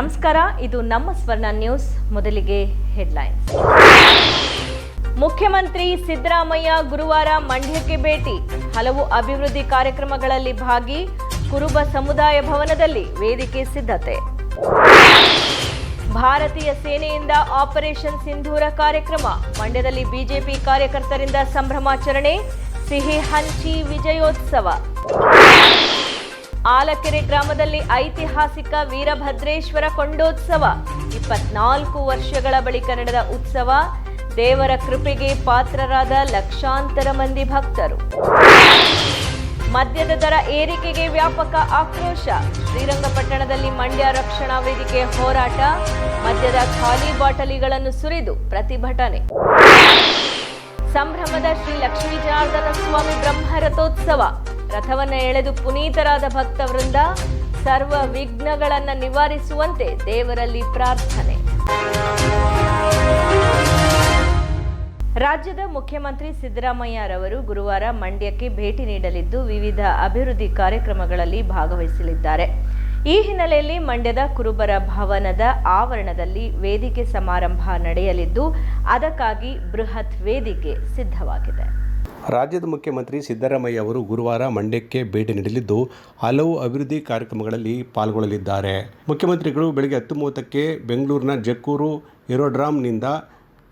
ನಮಸ್ಕಾರ, ಇದು ನಮ್ಮ ಸ್ವರ್ಣ ನ್ಯೂಸ್, ಮೊದಲಿಗೆ ಹೆಡ್ಲೈನ್ಸ್. ಮುಖ್ಯಮಂತ್ರಿ ಸಿದ್ದರಾಮಯ್ಯ ಗುರುವಾರ ಮಂಡ್ಯಕ್ಕೆ ಭೇಟಿ. ಹಲವು ಅಭಿವೃದ್ಧಿ ಕಾರ್ಯಕ್ರಮಗಳಲ್ಲಿ ಭಾಗಿ ಕುರುಬ ಸಮುದಾಯ ಭವನದಲ್ಲಿ ವೇದಿಕೆ ಸಿದ್ಧತೆ. ಭಾರತೀಯ ಸೇನೆಯಿಂದ ಆಪರೇಷನ್ ಸಿಂಧೂರ ಕಾರ್ಯಕ್ರಮ. ಮಂಡ್ಯದಲ್ಲಿ ಬಿಜೆಪಿ ಕಾರ್ಯಕರ್ತರಿಂದ ಸಂಭ್ರಮಾಚರಣೆ. ಸಿಹಿ ಹಂಚಿ ವಿಜಯೋತ್ಸವ. ಆಲಕೆರೆ ಗ್ರಾಮದಲ್ಲಿ ಐತಿಹಾಸಿಕ ವೀರಭದ್ರೇಶ್ವರ ಕೊಂಡೋತ್ಸವ. ಇಪ್ಪತ್ನಾಲ್ಕು ವರ್ಷಗಳ ಬಳಿಕ ನಡೆದ ಉತ್ಸವ. ದೇವರ ಕೃಪೆಗೆ ಪಾತ್ರರಾದ ಲಕ್ಷಾಂತರ ಮಂದಿ ಭಕ್ತರು. ಮದ್ಯದ ದರ ಏರಿಕೆಗೆ ವ್ಯಾಪಕ ಆಕ್ರೋಶ. ಶ್ರೀರಂಗಪಟ್ಟಣದಲ್ಲಿ ಮಂಡ್ಯ ರಕ್ಷಣಾ ವೇದಿಕೆ ಹೋರಾಟ. ಮದ್ಯದ ಖಾಲಿ ಬಾಟಲಿಗಳನ್ನು ಸುರಿದು ಪ್ರತಿಭಟನೆ. ಸಂಭ್ರಮದ ಶ್ರೀ ಲಕ್ಷ್ಮೀ ಜನಾರ್ದನ ಸ್ವಾಮಿ ಬ್ರಹ್ಮರಥೋತ್ಸವ ರಥವನ್ನ ಎಳೆದು ಪುನೀತರಾದ ಭಕ್ತವೃಂದ ಸರ್ವ ವಿಘ್ನಗಳನ್ನ ನಿವಾರಿಸುವಂತೆ ದೇವರಲ್ಲಿ ಪ್ರಾರ್ಥನೆ. ರಾಜ್ಯದ ಮುಖ್ಯಮಂತ್ರಿ ಸಿದ್ದರಾಮಯ್ಯರವರು ಗುರುವಾರ ಮಂಡ್ಯಕ್ಕೆ ಭೇಟಿ ನೀಡಲಿದ್ದು, ವಿವಿಧ ಅಭಿವೃದ್ಧಿ ಕಾರ್ಯಕ್ರಮಗಳಲ್ಲಿ ಭಾಗವಹಿಸಲಿದ್ದಾರೆ. ಈ ಹಿನ್ನೆಲೆಯಲ್ಲಿ ಮಂಡ್ಯದ ಕುರುಬರ ಭವನದ ಆವರಣದಲ್ಲಿ ವೇದಿಕೆ ಸಮಾರಂಭ ನಡೆಯಲಿದ್ದು, ಅದಕ್ಕಾಗಿ ಬೃಹತ್ ವೇದಿಕೆ ಸಿದ್ಧವಾಗಿದೆ. ರಾಜ್ಯದ ಮುಖ್ಯಮಂತ್ರಿ ಸಿದ್ದರಾಮಯ್ಯ ಅವರು ಗುರುವಾರ ಮಂಡ್ಯಕ್ಕೆ ಭೇಟಿ ನೀಡಲಿದ್ದು, ಹಲವು ಅಭಿವೃದ್ಧಿ ಕಾರ್ಯಕ್ರಮಗಳಲ್ಲಿ ಪಾಲ್ಗೊಳ್ಳಲಿದ್ದಾರೆ. ಮುಖ್ಯಮಂತ್ರಿಗಳು ಬೆಳಗ್ಗೆ ಹತ್ತು ಮೂವತ್ತಕ್ಕೆ ಬೆಂಗಳೂರಿನ ಜಕ್ಕೂರು ಏರೋಡ್ರಾಮ್ನಿಂದ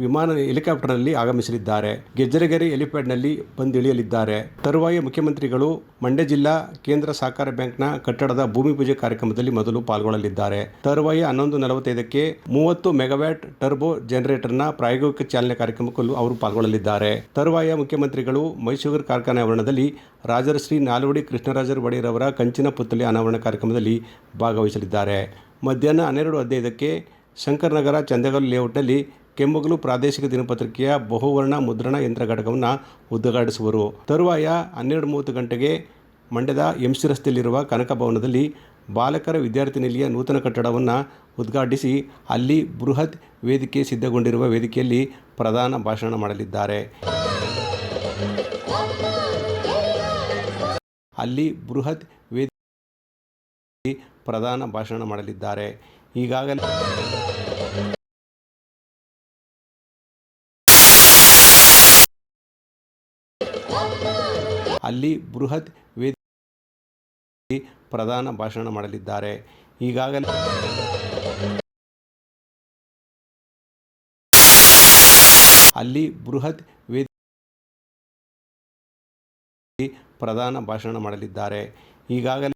ವಿಮಾನ ಹೆಲಿಕಾಪ್ಟರ್ನಲ್ಲಿ ಆಗಮಿಸಲಿದ್ದಾರೆ. ಗೆಜ್ಜರಗೆರೆ ಹೆಲಿಪ್ಯಾಡ್ನಲ್ಲಿ ಬಂದಿಳಿಯಲಿದ್ದಾರೆ. ತರುವಾಯ ಮುಖ್ಯಮಂತ್ರಿಗಳು ಮಂಡ್ಯ ಜಿಲ್ಲಾ ಕೇಂದ್ರ ಸಹಕಾರ ಬ್ಯಾಂಕ್ನ ಕಟ್ಟಡದ ಭೂಮಿ ಪೂಜೆ ಕಾರ್ಯಕ್ರಮದಲ್ಲಿ ಮೊದಲು ಪಾಲ್ಗೊಳ್ಳಲಿದ್ದಾರೆ. ತರುವಾಯ ಹನ್ನೊಂದು ನಲವತ್ತೈದಕ್ಕೆ ಮೂವತ್ತು ಮೆಗಾವ್ಯಾಟ್ ಟರ್ಬೋ ಜನರೇಟರ್ನ ಪ್ರಾಯೋಗಿಕ ಚಾಲನೆ ಕಾರ್ಯಕ್ರಮಕ್ಕೂ ಅವರು ಪಾಲ್ಗೊಳ್ಳಲಿದ್ದಾರೆ. ತರುವಾಯ ಮುಖ್ಯಮಂತ್ರಿಗಳು ಮೈಸೂರು ಕಾರ್ಖಾನೆ ಆವರಣದಲ್ಲಿ ರಾಜರ್ಶ್ರೀ ನಾಲ್ವಡಿ ಕೃಷ್ಣರಾಜರ ಒಡೆಯರ್ ಅವರ ಕಂಚಿನ ಪುತ್ಥಳಿ ಅನಾವರಣ ಕಾರ್ಯಕ್ರಮದಲ್ಲಿ ಭಾಗವಹಿಸಲಿದ್ದಾರೆ. ಮಧ್ಯಾಹ್ನ ಹನ್ನೆರಡು ಹದಿನೈದಕ್ಕೆ ಶಂಕರನಗರ ಚಂದಗಲ್ ಲೇಔಟ್ನಲ್ಲಿ ಕೆಮ್ಮಗಲು ಪ್ರಾದೇಶಿಕ ದಿನಪತ್ರಿಕೆಯ ಬಹುವರ್ಣ ಮುದ್ರಣ ಯಂತ್ರ ಘಟಕವನ್ನು ಉದ್ಘಾಟಿಸುವರು. ತರುವಾಯ ಹನ್ನೆರಡು ಮೂವತ್ತು ಗಂಟೆಗೆ ಮಂಡ್ಯದ ಎಂಸಿ ರಸ್ತೆಯಲ್ಲಿರುವ ಕನಕ ಭವನದಲ್ಲಿ ಬಾಲಕರ ವಿದ್ಯಾರ್ಥಿ ನಿಲಯ ನೂತನ ಕಟ್ಟಡವನ್ನು ಉದ್ಘಾಟಿಸಿ ಅಲ್ಲಿ ಬೃಹತ್ ವೇದಿಕೆ ಸಿದ್ಧಗೊಂಡಿರುವ ವೇದಿಕೆಯಲ್ಲಿ ಪ್ರಧಾನ ಭಾಷಣ ಮಾಡಲಿದ್ದಾರೆ. ಅಲ್ಲಿ ಬೃಹತ್ ವೇದಿಕೆ ಪ್ರಧಾನ ಭಾಷಣ ಮಾಡಲಿದ್ದಾರೆ. ಈಗಾಗಲೇ ಅಲ್ಲಿ ಬೃಹತ್ ವೇದಿಕೆ ಪ್ರಧಾನ ಭಾಷಣ ಮಾಡಲಿದ್ದಾರೆ. ಈಗಾಗಲೇ ಅಲ್ಲಿ ಬೃಹತ್ ವೇದಿಕೆ ಪ್ರಧಾನ ಭಾಷಣ ಮಾಡಲಿದ್ದಾರೆ. ಈಗಾಗಲೇ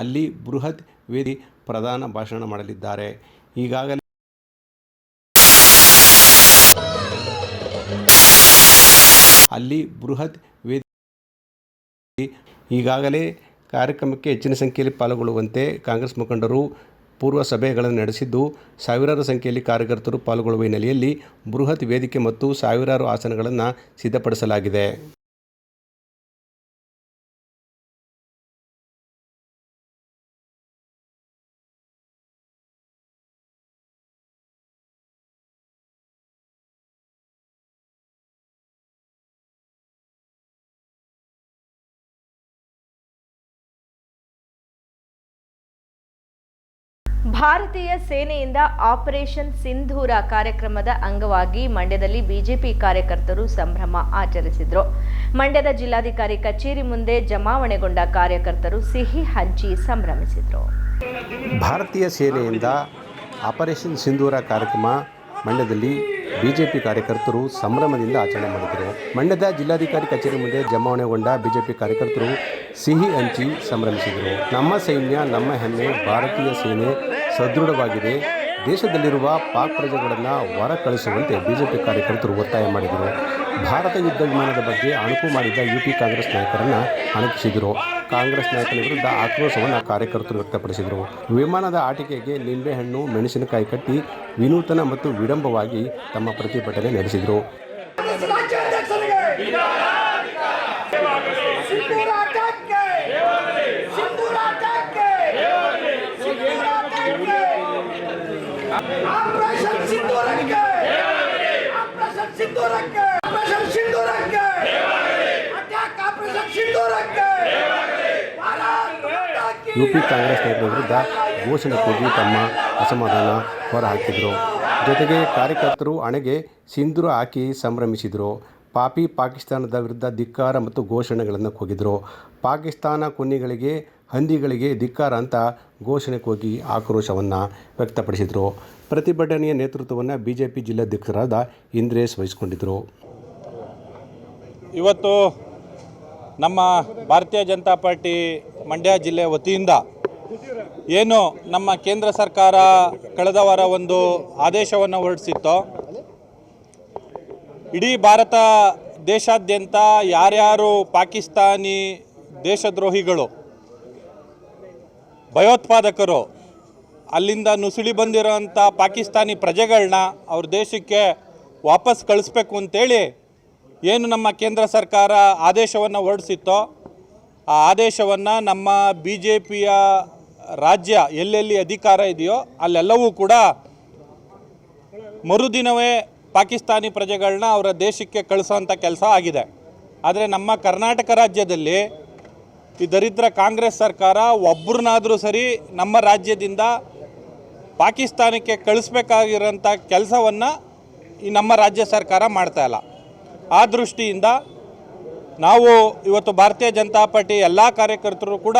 ಅಲ್ಲಿ ಬೃಹತ್ ವೇದಿ ಪ್ರಧಾನ ಭಾಷಣ ಮಾಡಲಿದ್ದಾರೆ. ಈಗಾಗಲೇ ಅಲ್ಲಿ ಬೃಹತ್ ವೇದಿ ಈಗಾಗಲೇ ಕಾರ್ಯಕ್ರಮಕ್ಕೆ ಹೆಚ್ಚಿನ ಸಂಖ್ಯೆಯಲ್ಲಿ ಪಾಲ್ಗೊಳ್ಳುವಂತೆ ಕಾಂಗ್ರೆಸ್ ಮುಖಂಡರು ಪೂರ್ವ ಸಭೆಗಳನ್ನು ನಡೆಸಿದ್ದು, ಸಾವಿರಾರು ಸಂಖ್ಯೆಯಲ್ಲಿ ಕಾರ್ಯಕರ್ತರು ಪಾಲ್ಗೊಳ್ಳುವ ಹಿನ್ನೆಲೆಯಲ್ಲಿ ಬೃಹತ್ ವೇದಿಕೆ ಮತ್ತು ಸಾವಿರಾರು ಆಸನಗಳನ್ನು ಸಿದ್ಧಪಡಿಸಲಾಗಿದೆ. ಭಾರತೀಯ ಸೇನೆಯಿಂದ ಆಪರೇಷನ್ ಸಿಂಧೂರ ಕಾರ್ಯಕ್ರಮದ ಅಂಗವಾಗಿ ಮಂಡ್ಯದಲ್ಲಿ ಬಿಜೆಪಿ ಕಾರ್ಯಕರ್ತರು ಸಂಭ್ರಮ ಆಚರಿಸಿದರು. ಮಂಡ್ಯದ ಜಿಲ್ಲಾಧಿಕಾರಿ ಕಚೇರಿ ಮುಂದೆ ಜಮಾವಣೆಗೊಂಡ ಕಾರ್ಯಕರ್ತರು ಸಿಹಿ ಹಂಚಿ ಸಂಭ್ರಮಿಸಿದರು. ಭಾರತೀಯ ಸೇನೆಯಿಂದ ಆಪರೇಷನ್ ಸಿಂಧೂರ ಕಾರ್ಯಕ್ರಮ ಮಂಡ್ಯದಲ್ಲಿ ಬಿಜೆಪಿ ಕಾರ್ಯಕರ್ತರು ಸಂಭ್ರಮದಿಂದ ಆಚರಣೆ ಮಾಡಿದರು. ಮಂಡ್ಯದ ಜಿಲ್ಲಾಧಿಕಾರಿ ಕಚೇರಿ ಮುಂದೆ ಜಮಾವಣೆಗೊಂಡ ಬಿಜೆಪಿ ಕಾರ್ಯಕರ್ತರು ಸಿಹಿ ಹಂಚಿ ಸಂಭ್ರಮಿಸಿದರು. ನಮ್ಮ ಸೈನ್ಯ, ನಮ್ಮ ಹೆಮ್ಮೆ, ಭಾರತೀಯ ಸೇನೆ ಸದೃಢವಾಗಿದೆ. ದೇಶದಲ್ಲಿರುವ ಪಾಕ್ ಪ್ರಜೆಗಳನ್ನು ಹೊರ ಕಳಿಸುವಂತೆ ಬಿಜೆಪಿ ಕಾರ್ಯಕರ್ತರು ಒತ್ತಾಯ ಮಾಡಿದರು. ಭಾರತ ಯುದ್ಧ ವಿಮಾನದ ಬಗ್ಗೆ ಅಣುಕು ಮಾಡಿದ್ದ ಯುಪಿ ಕಾಂಗ್ರೆಸ್ ನಾಯಕರನ್ನು ಅಣಕಿಸಿದರು. ಕಾಂಗ್ರೆಸ್ ನಾಯಕರ ವಿರುದ್ಧ ಆಕ್ರೋಶವನ್ನು ಕಾರ್ಯಕರ್ತರು ವ್ಯಕ್ತಪಡಿಸಿದರು. ವಿಮಾನದ ಆಟಿಕೆಗೆ ನಿಂಬೆಹಣ್ಣು ಮೆಣಸಿನಕಾಯಿ ಕಟ್ಟಿ, ವಿನೂತನ ಮತ್ತು ವಿಡಂಬವಾಗಿ ತಮ್ಮ ಪ್ರತಿಭಟನೆ ನಡೆಸಿದರು. ಸಿಂಧೂರಕ್ಕೆ ಆಪರೇಷನ್ ಸಿಂಧೂರಕ್ಕೆ ಆಪರೇಷನ್ ಸಿಂಧೂರಕ್ಕೆ ಯುಪಿ ಕಾಂಗ್ರೆಸ್ ನಾಯಕರ ವಿರುದ್ಧ ಘೋಷಣೆ ಕೂಗಿ ತಮ್ಮ ಅಸಮಾಧಾನ ಹೊರಹಾಕಿದರು. ಜೊತೆಗೆ ಕಾರ್ಯಕರ್ತರು ಹಣೆಗೆ ಸಿಂಧೂರ ಹಾಕಿ ಸಂಭ್ರಮಿಸಿದರು. ಪಾಪಿ ಪಾಕಿಸ್ತಾನದ ವಿರುದ್ಧ ಧಿಕ್ಕಾರ ಮತ್ತು ಘೋಷಣೆಗಳನ್ನು ಕೂಗಿದರು. ಪಾಕಿಸ್ತಾನ ಕುನ್ನಿಗಳಿಗೆ ಹಂದಿಗಳಿಗೆ ಧಿಕ್ಕಾರ ಅಂತ ಘೋಷಣೆ ಕೂಗಿ ಆಕ್ರೋಶವನ್ನು ವ್ಯಕ್ತಪಡಿಸಿದರು. ಪ್ರತಿಭಟನೆಯ ನೇತೃತ್ವವನ್ನು ಬಿ ಜೆ ಪಿ ಜಿಲ್ಲಾಧ್ಯಕ್ಷರಾದ ಇಂದ್ರೇಶ್ ವಹಿಸಿಕೊಂಡಿದ್ದರು ಇವತ್ತು ನಮ್ಮ ಭಾರತೀಯ ಜನತಾ ಪಾರ್ಟಿ ಮಂಡ್ಯ ಜಿಲ್ಲೆ ವತಿಯಿಂದ ಏನು ನಮ್ಮ ಕೇಂದ್ರ ಸರ್ಕಾರ ಕಳೆದ ವಾರ ಒಂದು ಆದೇಶವನ್ನು ಹೊರಡಿಸಿತ್ತೋ, ಇಡೀ ಭಾರತ ದೇಶಾದ್ಯಂತ ಯಾರ್ಯಾರು ಪಾಕಿಸ್ತಾನಿ ದೇಶದ್ರೋಹಿಗಳು ಭಯೋತ್ಪಾದಕರು. ಅಲ್ಲಿಂದ ನುಸುಳಿ ಬಂದಿರೋಂಥ ಪಾಕಿಸ್ತಾನಿ ಪ್ರಜೆಗಳನ್ನ ಅವ್ರ ದೇಶಕ್ಕೆ ವಾಪಸ್ ಕಳಿಸ್ಬೇಕು ಅಂತೇಳಿ ಏನು ನಮ್ಮ ಕೇಂದ್ರ ಸರ್ಕಾರ ಆದೇಶವನ್ನು ಹೊರಡಿಸಿತ್ತೋ, ಆ ಆದೇಶವನ್ನು ನಮ್ಮ ಬಿ ಜೆ ಪಿಯ ರಾಜ್ಯ ಎಲ್ಲೆಲ್ಲಿ ಅಧಿಕಾರ ಇದೆಯೋ ಅಲ್ಲೆಲ್ಲವೂ ಕೂಡ ಮರುದಿನವೇ ಪಾಕಿಸ್ತಾನಿ ಪ್ರಜೆಗಳನ್ನ ಅವರ ದೇಶಕ್ಕೆ ಕಳಿಸೋವಂಥ ಕೆಲಸ ಆಗಿದೆ. ಆದರೆ ನಮ್ಮ ಕರ್ನಾಟಕ ರಾಜ್ಯದಲ್ಲಿ ಈ ದರಿದ್ರ ಕಾಂಗ್ರೆಸ್ ಸರ್ಕಾರ ಒಬ್ಬರನ್ನಾದರೂ ಸರಿ ನಮ್ಮ ರಾಜ್ಯದಿಂದ ಪಾಕಿಸ್ತಾನಕ್ಕೆ ಕಳಿಸ್ಬೇಕಾಗಿರೋಂಥ ಕೆಲಸವನ್ನು ಈ ನಮ್ಮ ರಾಜ್ಯ ಸರ್ಕಾರ ಮಾಡ್ತಾ ಇಲ್ಲ. ಆ ದೃಷ್ಟಿಯಿಂದ ನಾವು ಇವತ್ತು ಭಾರತೀಯ ಜನತಾ ಪಾರ್ಟಿ ಎಲ್ಲ ಕಾರ್ಯಕರ್ತರು ಕೂಡ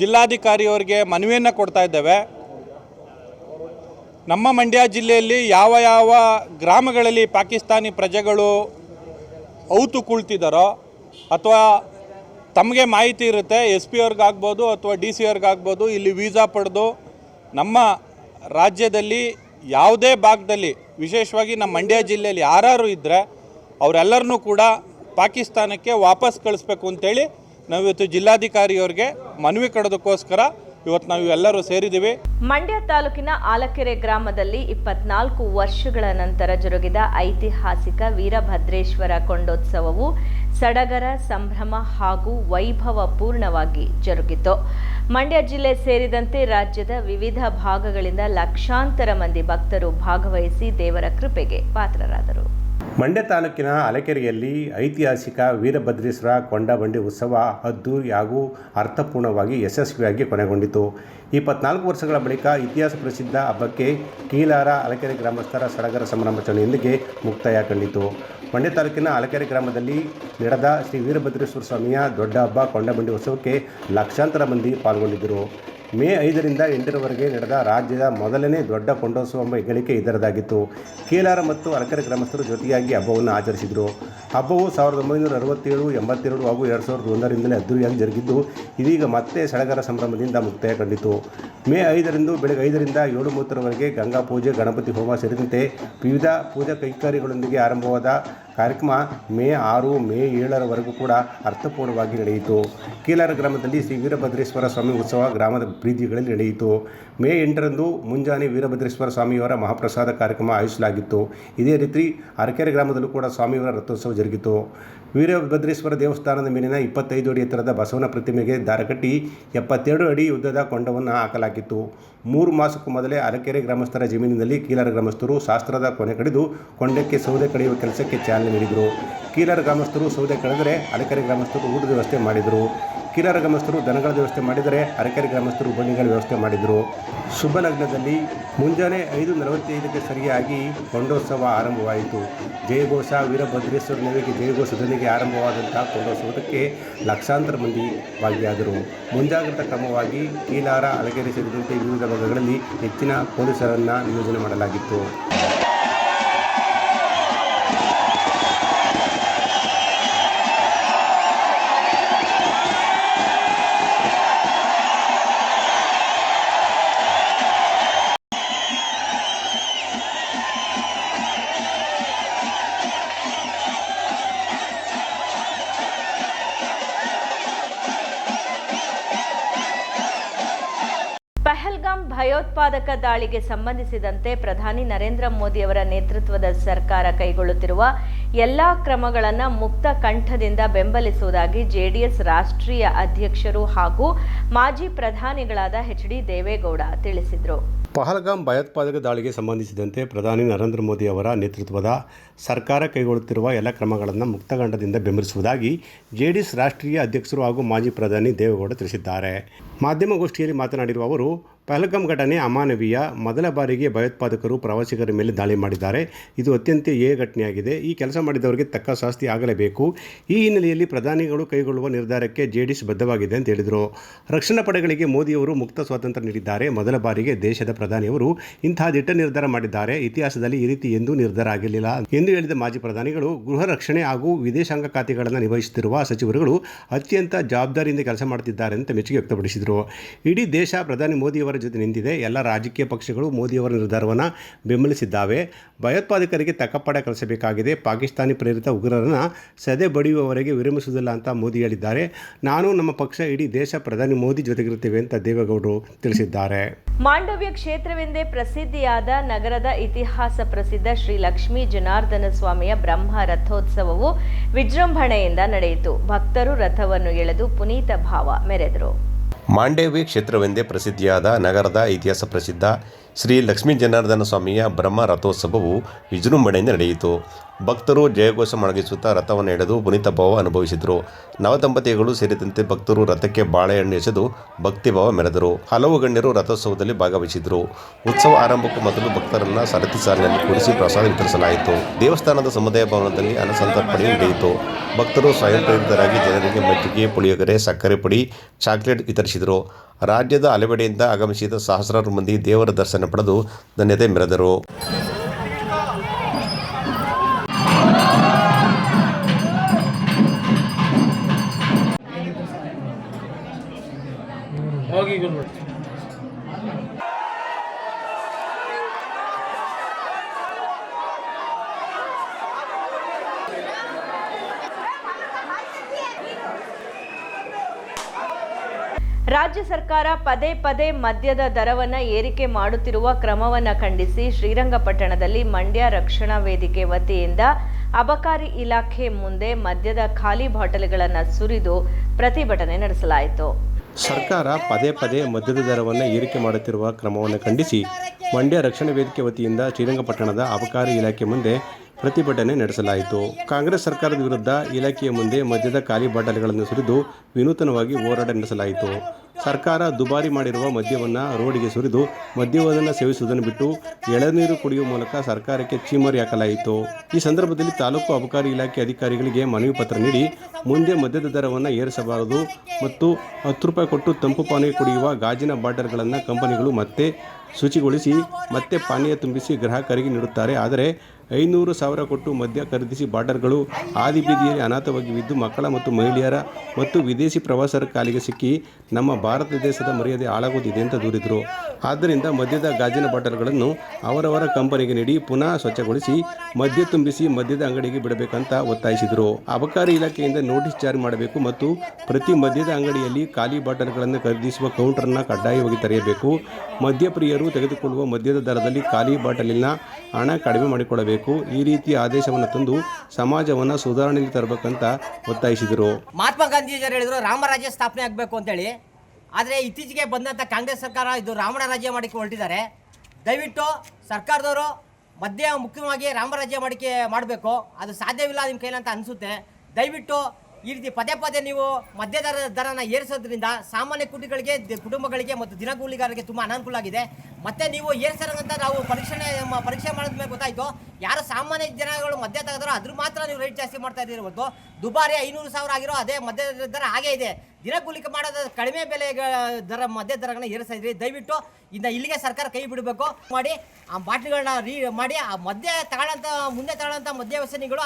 ಜಿಲ್ಲಾಧಿಕಾರಿಯವರಿಗೆ ಮನವಿಯನ್ನು ಕೊಡ್ತಾ ಇದ್ದೇವೆ. ನಮ್ಮ ಮಂಡ್ಯ ಜಿಲ್ಲೆಯಲ್ಲಿ ಯಾವ ಯಾವ ಗ್ರಾಮಗಳಲ್ಲಿ ಪಾಕಿಸ್ತಾನಿ ಪ್ರಜೆಗಳು ಔತು ಕುಳ್ತಿದ್ದಾರೋ ಅಥವಾ ತಮಗೆ ಮಾಹಿತಿ ಇರುತ್ತೆ, ಎಸ್ ಪಿ ಅವ್ರಿಗಾಗ್ಬೋದು ಅಥವಾ ಡಿ ಸಿ ಅವ್ರಿಗಾಗ್ಬೋದು, ಇಲ್ಲಿ ವೀಸಾ ಪಡೆದು ನಮ್ಮ ರಾಜ್ಯದಲ್ಲಿ ಯಾವುದೇ ಭಾಗದಲ್ಲಿ, ವಿಶೇಷವಾಗಿ ನಮ್ಮ ಮಂಡ್ಯ ಜಿಲ್ಲೆಯಲ್ಲಿ ಯಾರು ಇದ್ದರೆ ಅವರೆಲ್ಲರನ್ನೂ ಕೂಡ ಪಾಕಿಸ್ತಾನಕ್ಕೆ ವಾಪಸ್ ಕಳಿಸ್ಬೇಕು ಅಂತೇಳಿ ನಾವು ಇವತ್ತು ಜಿಲ್ಲಾಧಿಕಾರಿಯವ್ರಿಗೆ ಮನವಿ ಕೊಡೋದಕ್ಕೋಸ್ಕರ ಇವತ್ತು ನಾವು ಎಲ್ಲರೂ ಸೇರಿದ್ದೀವಿ. ಮಂಡ್ಯ ತಾಲೂಕಿನ ಆಲಕೆರೆ ಗ್ರಾಮದಲ್ಲಿ ಇಪ್ಪತ್ನಾಲ್ಕು ವರ್ಷಗಳ ನಂತರ ಜರುಗಿದ ಐತಿಹಾಸಿಕ ವೀರಭದ್ರೇಶ್ವರ ಕೊಂಡೋತ್ಸವವು ಸಡಗರ, ಸಂಭ್ರಮ ಹಾಗೂ ವೈಭವಪೂರ್ಣವಾಗಿ ಜರುಗಿತು. ಮಂಡ್ಯ ಜಿಲ್ಲೆ ಸೇರಿದಂತೆ ರಾಜ್ಯದ ವಿವಿಧ ಭಾಗಗಳಿಂದ ಲಕ್ಷಾಂತರ ಮಂದಿ ಭಕ್ತರು ಭಾಗವಹಿಸಿ ದೇವರ ಕೃಪೆಗೆ ಪಾತ್ರರಾದರು. ಮಂಡ್ಯ ತಾಲೂಕಿನ ಅಲಕೆರೆಯಲ್ಲಿ ಐತಿಹಾಸಿಕ ವೀರಭದ್ರೇಶ್ವರ ಕೊಂಡಬಂಡಿ ಉತ್ಸವ ಅದ್ದೂರಿ ಹಾಗೂ ಅರ್ಥಪೂರ್ಣವಾಗಿ ಯಶಸ್ವಿಯಾಗಿ ಕೊನೆಗೊಂಡಿತು. ಇಪ್ಪತ್ನಾಲ್ಕು ವರ್ಷಗಳ ಬಳಿಕ ಇತಿಹಾಸ ಪ್ರಸಿದ್ಧ ಹಬ್ಬಕ್ಕೆ ಕೀಲಾರ ಅಲಕೆರೆ ಗ್ರಾಮಸ್ಥರ ಸಡಗರ ಸಂಭ್ರಮಾಚರಣೆಯೊಂದಿಗೆ ಮುಕ್ತಾಯ ಕಂಡಿತು ಮಂಡ್ಯ ತಾಲೂಕಿನ ಅಲಕೆರೆ ಗ್ರಾಮದಲ್ಲಿ ನಡೆದ ಶ್ರೀ ವೀರಭದ್ರೇಶ್ವರ ಸ್ವಾಮಿಯ ದೊಡ್ಡ ಹಬ್ಬ ಕೊಂಡಬಂಡಿ ಉತ್ಸವಕ್ಕೆ ಲಕ್ಷಾಂತರ ಮಂದಿ ಪಾಲ್ಗೊಂಡಿದ್ದರು. ಮೇ ಐದರಿಂದ ಎಂಟರವರೆಗೆ ನಡೆದ ರಾಜ್ಯದ ಮೊದಲನೇ ದೊಡ್ಡ ಕೊಂಡೋತ್ಸವ ಎಂಬ ಹೆಗ್ಗಳಿಕೆ ಇದರದಾಗಿತ್ತು ಕೀಲಾರ ಮತ್ತು ಅಲಕೆರೆ ಗ್ರಾಮಸ್ಥರು ಜೊತೆಯಾಗಿ ಹಬ್ಬವನ್ನು ಆಚರಿಸಿದರು. ಹಬ್ಬವು ಸಾವಿರದ ಒಂಬೈನೂರ ಅರವತ್ತೇಳು, ಎಂಬತ್ತೆರಡು ಹಾಗೂ ಎರಡು ಸಾವಿರದ ಒಂದರಿಂದಲೇ ಅದ್ದೂರಿಯಾಗಿ ಜರುಗಿದ್ದು, ಇದೀಗ ಮತ್ತೆ ಸಡಗರ ಸಂಭ್ರಮದಿಂದ ಮುಕ್ತಾಯ ಕಂಡಿತು ಮೇ ಐದರಂದು ಬೆಳಗ್ಗೆ ಐದರಿಂದ ಏಳು ಮೂವತ್ತರವರೆಗೆ ಗಂಗಾ ಪೂಜೆ, ಗಣಪತಿ ಹೋಮ ಸೇರಿದಂತೆ ವಿವಿಧ ಪೂಜಾ ಕೈಕಾರ್ಯಗಳೊಂದಿಗೆ ಆರಂಭವಾದ ಕಾರ್ಯಕ್ರಮ ಮೇ ಆರು, ಮೇ ಏಳರವರೆಗೂ ಕೂಡ ಅರ್ಥಪೂರ್ಣವಾಗಿ ನಡೆಯಿತು. ಕೀಲಾರ ಗ್ರಾಮದಲ್ಲಿ ಶ್ರೀ ವೀರಭದ್ರೇಶ್ವರ ಸ್ವಾಮಿ ಉತ್ಸವ ಗ್ರಾಮದ ಬೀದಿಗಳಲ್ಲಿ ನಡೆಯಿತು. ಮೇ ಎಂಟರಂದು ಮುಂಜಾನೆ ವೀರಭದ್ರೇಶ್ವರ ಸ್ವಾಮಿಯವರ ಮಹಾಪ್ರಸಾದ ಕಾರ್ಯಕ್ರಮ ಆಯೋಜಿಸಲಾಗಿತ್ತು. ಇದೇ ರೀತಿ ಅರಕೆರೆ ಗ್ರಾಮದಲ್ಲೂ ಕೂಡ ಸ್ವಾಮಿಯವರ ರಥೋತ್ಸವ ಜರುಗಿತು. ವೀರಭದ್ರೇಶ್ವರ ದೇವಸ್ಥಾನದ ಮೇಲಿನ ಇಪ್ಪತ್ತೈದು ಅಡಿ ಎತ್ತರದ ಬಸವನ ಪ್ರತಿಮೆಗೆ ದಾರ ಕಟ್ಟಿ ಎಪ್ಪತ್ತೆರಡು ಅಡಿ ಉದ್ದದ ಕೊಂಡವನ್ನು ಹಾಕಲಾಗಿತ್ತು. ಮೂರು ಮಾಸಕ್ಕೂ ಮೊದಲೇ ಅರಕೆರೆ ಗ್ರಾಮಸ್ಥರ ಜಮೀನಿನಲ್ಲಿ ಕೀಲಾರ ಗ್ರಾಮಸ್ಥರು ಶಾಸ್ತ್ರದ ಕೊನೆ ಕಡಿದು ಕೊಂಡಕ್ಕೆ ಸೌದೆ ಕಡಿಯುವ ಕೆಲಸಕ್ಕೆ ಚಾಲನೆ ನೀಡಿದರು. ಕೀಲರ ಗ್ರಾಮಸ್ಥರು ಸೌದೆ ಕಳೆದರೆ ಅರಕೆರೆ ಗ್ರಾಮಸ್ಥರು ಊಟದ ವ್ಯವಸ್ಥೆ ಮಾಡಿದರು. ಕೀಲಾರ ಗ್ರಾಮಸ್ಥರು ದನಗಳ ವ್ಯವಸ್ಥೆ ಮಾಡಿದರೆ ಅರಕೆರೆ ಗ್ರಾಮಸ್ಥರು ಬನ್ನಿಗಳ ವ್ಯವಸ್ಥೆ ಮಾಡಿದರು. ಶುಭ ಲಗ್ನದಲ್ಲಿ ಮುಂಜಾನೆ ಐದು ನಲವತ್ತೈದಕ್ಕೆ ಸರಿಯಾಗಿ ಕೊಂಡೋತ್ಸವ ಆರಂಭವಾಯಿತು. ಜಯಘೋಷ, ವೀರಭದ್ರೇಶ್ವರ ನೆಲೆಗೆ ಜಯಘೋಷದೊಂದಿಗೆ ಆರಂಭವಾದಂತಹ ಕೊಂಡೋತ್ಸವಕ್ಕೆ ಲಕ್ಷಾಂತರ ಮಂದಿ ಭಾಗಿಯಾದರು. ಮುಂಜಾಗ್ರತಾ ಕ್ರಮವಾಗಿ ಕೀಲಾರ, ಅಲಗೆರೆ ಸೇರಿದಂತೆ ವಿವಿಧ ಭಾಗಗಳಲ್ಲಿ ಹೆಚ್ಚಿನ ಪೊಲೀಸರನ್ನು ನಿಯೋಜನೆ ಮಾಡಲಾಗಿತ್ತು. ಭಯೋತ್ಪಾದಕ ದಾಳಿಗೆ ಸಂಬಂಧಿಸಿದಂತೆ ಪ್ರಧಾನಿ ನರೇಂದ್ರ ಮೋದಿಯವರ ನೇತೃತ್ವದ ಸರ್ಕಾರ ಕೈಗೊಳ್ಳುತ್ತಿರುವ ಎಲ್ಲಾ ಕ್ರಮಗಳನ್ನು ಮುಕ್ತ ಕಂಠದಿಂದ ಬೆಂಬಲಿಸುವುದಾಗಿ ಜೆಡಿಎಸ್ ರಾಷ್ಟ್ರೀಯ ಅಧ್ಯಕ್ಷರು ಹಾಗೂ ಮಾಜಿ ಪ್ರಧಾನಿಗಳಾದ ಎಚ್ ಡಿ ದೇವೇಗೌಡ ತಿಳಿಸಿದರು. ಪಹಲ್ಗಾಮ್ ಭಯೋತ್ಪಾದಕ ದಾಳಿಗೆ ಸಂಬಂಧಿಸಿದಂತೆ ಪ್ರಧಾನಿ ನರೇಂದ್ರ ಮೋದಿ ಅವರ ನೇತೃತ್ವದ ಸರ್ಕಾರ ಕೈಗೊಳ್ಳುತ್ತಿರುವ ಎಲ್ಲ ಕ್ರಮಗಳನ್ನು ಮುಕ್ತಗಂಡದಿಂದ ಬೆಂಬಲಿಸುವುದಾಗಿ ಜೆಡಿಎಸ್ ರಾಷ್ಟ್ರೀಯ ಅಧ್ಯಕ್ಷರು ಹಾಗೂ ಮಾಜಿ ಪ್ರಧಾನಿ ದೇವೇಗೌಡ ತಿಳಿಸಿದ್ದಾರೆ. ಮಾಧ್ಯಮಗೋಷ್ಠಿಯಲ್ಲಿ ಮಾತನಾಡಿರುವ ಅವರು ಪಹಲ್ಗಾಮ್ ಘಟನೆ ಅಮಾನವೀಯ. ಮೊದಲ ಬಾರಿಗೆ ಭಯೋತ್ಪಾದಕರು ಪ್ರವಾಸಿಗರ ಮೇಲೆ ದಾಳಿ ಮಾಡಿದ್ದಾರೆ. ಇದು ಅತ್ಯಂತ ಏ ಘಟನೆಯಾಗಿದೆ. ಈ ಕೆಲಸ ಮಾಡಿದವರಿಗೆ ತಕ್ಕ ಶಾಸ್ತಿ ಆಗಲೇಬೇಕು. ಈ ಹಿನ್ನೆಲೆಯಲ್ಲಿ ಪ್ರಧಾನಿಗಳು ಕೈಗೊಳ್ಳುವ ನಿರ್ಧಾರಕ್ಕೆ ಜೆಡಿಎಸ್ ಬದ್ಧವಾಗಿದೆ ಅಂತ ಹೇಳಿದರು. ರಕ್ಷಣಾ ಪಡೆಗಳಿಗೆ ಮೋದಿಯವರು ಮುಕ್ತ ಸ್ವಾತಂತ್ರ್ಯ ನೀಡಿದ್ದಾರೆ. ಮೊದಲ ಬಾರಿಗೆ ದೇಶದ ಪ್ರಧಾನಿಯವರು ಇಂತಹ ದಿಟ್ಟ ನಿರ್ಧಾರ ಮಾಡಿದ್ದಾರೆ. ಇತಿಹಾಸದಲ್ಲಿ ಈ ರೀತಿ ಎಂದೂ ನಿರ್ಧಾರ ಆಗಿರಲಿಲ್ಲ ಎಂದು ಹೇಳಿದ ಮಾಜಿ ಪ್ರಧಾನಿಗಳು, ಗೃಹ ರಕ್ಷಣೆ ಹಾಗೂ ವಿದೇಶಾಂಗ ಖಾತೆಗಳನ್ನು ನಿರ್ವಹಿಸುತ್ತಿರುವ ಸಚಿವರುಗಳು ಅತ್ಯಂತ ಜವಾಬ್ದಾರಿಯಿಂದ ಕೆಲಸ ಮಾಡುತ್ತಿದ್ದಾರೆ ಅಂತ ಮೆಚ್ಚುಗೆ ವ್ಯಕ್ತಪಡಿಸಿದರು. ಇಡೀ ದೇಶ ಪ್ರಧಾನಿ ಮೋದಿಯವರ ಜೊತೆ ನಿಂತಿದೆ. ಎಲ್ಲ ರಾಜಕೀಯ ಪಕ್ಷಗಳು ಮೋದಿಯವರ ನಿರ್ಧಾರವನ್ನು ಬೆಂಬಲಿಸಿದ್ದಾವೆ. ಭಯೋತ್ಪಾದಕರಿಗೆ ತಕ್ಕಪಾಠ ಕಲಿಸಬೇಕಾಗಿದೆ. ಪಾಕಿಸ್ತಾನಿ ಪ್ರೇರಿತ ಉಗ್ರರನ್ನು ಸದೆ ಬಡಿಯುವವರೆಗೆ ವಿರಮಿಸುವುದಿಲ್ಲ ಅಂತ ಮೋದಿ ಹೇಳಿದ್ದಾರೆ. ನಾನು ನಮ್ಮ ಪಕ್ಷ ಇಡೀ ದೇಶ ಪ್ರಧಾನಿ ಮೋದಿ ಜೊತೆಗಿರುತ್ತೇವೆ ಅಂತ ದೇವೇಗೌಡರು ತಿಳಿಸಿದ್ದಾರೆ. ಮಾಂಡವ್ಯ ಕ್ಷೇತ್ರವೆಂದೇ ಪ್ರಸಿದ್ಧಿಯಾದ ನಗರದ ಇತಿಹಾಸ ಪ್ರಸಿದ್ಧ ಶ್ರೀ ಲಕ್ಷ್ಮೀ ಜನಾರ್ದನ ಸ್ವಾಮಿಯ ಬ್ರಹ್ಮ ರಥೋತ್ಸವವು ವಿಜೃಂಭಣೆಯಿಂದ ನಡೆಯಿತು. ಭಕ್ತರು ರಥವನ್ನು ಎಳೆದು ಪುನೀತ ಭಾವ ಮೆರೆದರು. ಮಾಂಡೇವಿ ಕ್ಷೇತ್ರವೆಂದೇ ಪ್ರಸಿದ್ಧಿಯಾದ ನಗರದ ಇತಿಹಾಸ ಪ್ರಸಿದ್ಧ ಶ್ರೀ ಲಕ್ಷ್ಮೀ ಜನಾರ್ದನ ಸ್ವಾಮಿಯ ಬ್ರಹ್ಮ ರಥೋತ್ಸವವು ವಿಜೃಂಭಣೆಯಿಂದ ನಡೆಯಿತು. ಭಕ್ತರು ಜಯಘೋಷ ಮೊಳಗಿಸುತ್ತಾ ರಥವನ್ನು ಎಳೆದು ಪುನೀತ ಭಾವ ಅನುಭವಿಸಿದರು. ನವದಂಪತಿಗಳು ಸೇರಿದಂತೆ ಭಕ್ತರು ರಥಕ್ಕೆ ಬಾಳೆಹಣ್ಣು ಎಸೆದು ಭಕ್ತಿಭಾವ ಮೆರೆದರು. ಹಲವು ಗಣ್ಯರು ರಥೋತ್ಸವದಲ್ಲಿ ಭಾಗವಹಿಸಿದರು. ಉತ್ಸವ ಆರಂಭಕ್ಕೂ ಮೊದಲು ಭಕ್ತರನ್ನ ಸರತಿ ಸಾಲಿನಲ್ಲಿ ಕೂರಿಸಿ ಪ್ರಸಾದ ವಿತರಿಸಲಾಯಿತು. ದೇವಸ್ಥಾನದ ಸಮುದಾಯ ಭವನದಲ್ಲಿ ಅನ್ನಸಂತರ್ಪಣೆ ನಡೆಯಿತು. ಭಕ್ತರು ಸ್ವಯಂ ಪ್ರೇರಿತರಾಗಿ ಜನರಿಗೆ ಮಜ್ಜಿಗೆ, ಪುಳಿಯೋಗರೆ, ಸಕ್ಕರೆ ಪುಡಿ, ಚಾಕ್ಲೇಟ್ ವಿತರಿಸಿದರು. ರಾಜ್ಯದ ಹಲವೆಡೆಯಿಂದ ಆಗಮಿಸಿದ ಸಹಸ್ರಾರು ಮಂದಿ ದೇವರ ದರ್ಶನ ಪಡೆದು ಧನ್ಯತೆ ಮೆರೆದರು. ರಾಜ್ಯ ಸರ್ಕಾರ ಪದೇ ಪದೇ ಮದ್ಯದ ದರವನ್ನು ಏರಿಕೆ ಮಾಡುತ್ತಿರುವ ಕ್ರಮವನ್ನು ಖಂಡಿಸಿ ಶ್ರೀರಂಗಪಟ್ಟಣದಲ್ಲಿ ಮಂಡ್ಯ ರಕ್ಷಣಾ ವೇದಿಕೆ ವತಿಯಿಂದ ಅಬಕಾರಿ ಇಲಾಖೆ ಮುಂದೆ ಮದ್ಯದ ಖಾಲಿ ಬಾಟಲಿಗಳನ್ನು ಸುರಿದು ಪ್ರತಿಭಟನೆ ನಡೆಸಲಾಯಿತು. ಸರ್ಕಾರ ಪದೇ ಪದೇ ಮದ್ಯದ ದರವನ್ನು ಏರಿಕೆ ಮಾಡುತ್ತಿರುವ ಕ್ರಮವನ್ನು ಖಂಡಿಸಿ ಮಂಡ್ಯ ರಕ್ಷಣಾ ವೇದಿಕೆ ವತಿಯಿಂದ ಶ್ರೀರಂಗಪಟ್ಟಣದ ಅಬಕಾರಿ ಇಲಾಖೆ ಮುಂದೆ ಪ್ರತಿಭಟನೆ ನಡೆಸಲಾಯಿತು. ಕಾಂಗ್ರೆಸ್ ಸರ್ಕಾರದ ವಿರುದ್ಧ ಇಲಾಖೆಯ ಮುಂದೆ ಮದ್ಯದ ಖಾಲಿ ಬಾಟಲಿಗಳನ್ನು ಸುರಿದು ವಿನೂತನವಾಗಿ ಹೋರಾಟ ನಡೆಸಲಾಯಿತು. ಸರ್ಕಾರ ದುಬಾರಿ ಮಾಡಿರುವ ಮದ್ಯವನ್ನು ರೋಡಿಗೆ ಸುರಿದು ಮದ್ಯವನ್ನು ಸೇವಿಸುವುದನ್ನು ಬಿಟ್ಟು ಎಳನೀರು ಕುಡಿಯುವ ಮೂಲಕ ಸರ್ಕಾರಕ್ಕೆ ಚೀಮರಿ ಹಾಕಲಾಯಿತು. ಈ ಸಂದರ್ಭದಲ್ಲಿ ತಾಲೂಕು ಅಬಕಾರಿ ಇಲಾಖೆ ಅಧಿಕಾರಿಗಳಿಗೆ ಮನವಿ ಪತ್ರ ನೀಡಿ ಮುಂದೆ ಮದ್ಯದ ದರವನ್ನು ಏರಿಸಬಾರದು ಮತ್ತು ಹತ್ತು ರೂಪಾಯಿ ಕೊಟ್ಟು ತಂಪು ಪಾನೀಯ ಕುಡಿಯುವ ಗಾಜಿನ ಬಾಟಲ್ಗಳನ್ನು ಕಂಪನಿಗಳು ಮತ್ತೆ ಶುಚಿಗೊಳಿಸಿ ಮತ್ತೆ ಪಾನೀಯ ತುಂಬಿಸಿ ಗ್ರಾಹಕರಿಗೆ ನೀಡುತ್ತಾರೆ. ಆದರೆ ಐನೂರು ಸಾವಿರ ಕೊಟ್ಟು ಮದ್ಯ ಖರೀದಿಸಿ ಬಾರ್ಡರ್ಗಳು ಅನಾಥವಾಗಿ ಬಿದ್ದು ಮಕ್ಕಳ ಮತ್ತು ಮಹಿಳೆಯರ ಮತ್ತು ವಿದೇಶಿ ಪ್ರವಾಸರ ಕಾಲಿಗೆ ಸಿಕ್ಕಿ ನಮ್ಮ ಭಾರತ ದೇಶದ ಮರ್ಯಾದೆ ಹಾಳಾಗುತ್ತಿದೆ ಅಂತ ದೂರಿದರು. ಆದ್ದರಿಂದ ಮದ್ಯದ ಗಾಜಿನ ಬಾಟಲ್ಗಳನ್ನು ಅವರವರ ಕಂಪನಿಗೆ ನೀಡಿ ಪುನಃ ಸ್ವಚ್ಛಗೊಳಿಸಿ, ಮದ್ಯ ತುಂಬಿಸಿ, ಮದ್ಯದ ಅಂಗಡಿಗೆ ಬಿಡಬೇಕಂತ ಒತ್ತಾಯಿಸಿದರು. ಅಬಕಾರಿ ಇಲಾಖೆಯಿಂದ ನೋಟಿಸ್ ಜಾರಿ ಮಾಡಬೇಕು ಮತ್ತು ಪ್ರತಿ ಮದ್ಯದ ಅಂಗಡಿಯಲ್ಲಿ ಖಾಲಿ ಬಾಟಲ್ಗಳನ್ನು ಖರೀದಿಸುವ ಕೌಂಟರ್ನ ಕಡ್ಡಾಯವಾಗಿ ತೆರೆಯಬೇಕು. ಮದ್ಯಪ್ರಿಯರು ತೆಗೆದುಕೊಳ್ಳುವ ಮದ್ಯದ ದರದಲ್ಲಿ ಖಾಲಿ ಬಾಟಲಿನ ಹಣ ಕಡಿಮೆ ಮಾಡಿಕೊಳ್ಳಬೇಕು. ಈ ರೀತಿಯ ಆದೇಶವನ್ನು ತಂದು ಸಮಾಜವನ್ನು ಸುಧಾರಣೆಗೆ ತರಬೇಕಂತ ಒತ್ತಾಯಿಸಿದರು. ಮಹಾತ್ಮ ಗಾಂಧೀಜಿಯವರು ಹೇಳಿದ್ರು, ರಾಮರಾಜ್ಯ ಸ್ಥಾಪನೆ ಆಗಬೇಕು ಅಂತೇಳಿ. ಆದರೆ ಇತ್ತೀಚೆಗೆ ಬಂದಂಥ ಕಾಂಗ್ರೆಸ್ ಸರ್ಕಾರ ಇದು ರಾವಣ ರಾಜ್ಯ ಮಾಡಿಕೆ ಹೊರಟಿದ್ದಾರೆ. ದಯವಿಟ್ಟು ಸರ್ಕಾರದವರು ಮಧ್ಯ ಮುಖ್ಯವಾಗಿ ರಾಮರಾಜ್ಯ ಮಾಡಿಕೆ ಮಾಡಬೇಕು. ಅದು ಸಾಧ್ಯವಿಲ್ಲ ನಿಮ್ಮ ಕೈಲಂತ ಅನಿಸುತ್ತೆ. ದಯವಿಟ್ಟು ಈ ರೀತಿ ಪದೇ ಪದೇ ನೀವು ಮಧ್ಯ ದರ ದರನ ಏರಿಸೋದ್ರಿಂದ ಸಾಮಾನ್ಯ ಕುಟುಂಬಗಳಿಗೆ ಕುಟುಂಬಗಳಿಗೆ ಮತ್ತು ದಿನಗೂಲಿಗಾರರಿಗೆ ತುಂಬ ಅನಾನುಕೂಲ ಆಗಿದೆ. ಮತ್ತೆ ನೀವು ಏರ್ಸರಂಗಂತ ನಾವು ಪರೀಕ್ಷೆ ಪರೀಕ್ಷೆ ಪರೀಕ್ಷೆ ಮಾಡಿದ್ಮೇಲೆ ಗೊತ್ತಾಯ್ತು. ಯಾರು ಸಾಮಾನ್ಯ ಜನಗಳು ಮದ್ಯ ತೆಗೆದ್ರೋ ಅದ್ರ ಮಾತ್ರ ನೀವು ರೇಟ್ ಜಾಸ್ತಿ ಮಾಡ್ತಾ ಇದ್ದೀರಿ ದುಬಾರಿ ಐನೂರು ಸಾವಿರ ಆಗಿರೋ ಅದೇ ಮದ್ಯ ದರ ಹಾಗೇ ಇದೆ. ದಿನಗೂಲಿಕೆ ಮಾಡೋದು ಕಡಿಮೆ ಬೆಲೆ ದರ, ಮದ್ಯ ದರಗಳನ್ನ ಏರಿಸ್ತಾ ಇದ್ರಿ. ದಯವಿಟ್ಟು ಇನ್ನು ಇಲ್ಲಿಗೆ ಸರ್ಕಾರ ಕೈ ಬಿಡಬೇಕು. ಮಾಡಿ ಆ ಬಾಟ್ಲಿಗಳನ್ನ ರೀ, ಮಾಡಿ ಆ ಮದ್ಯ ತಗೊಳ್ಳೋಂಥ ಮುಂದೆ ತಗೊಳ್ಳೋಂಥ ಮದ್ಯ ವ್ಯಸನಿಗಳು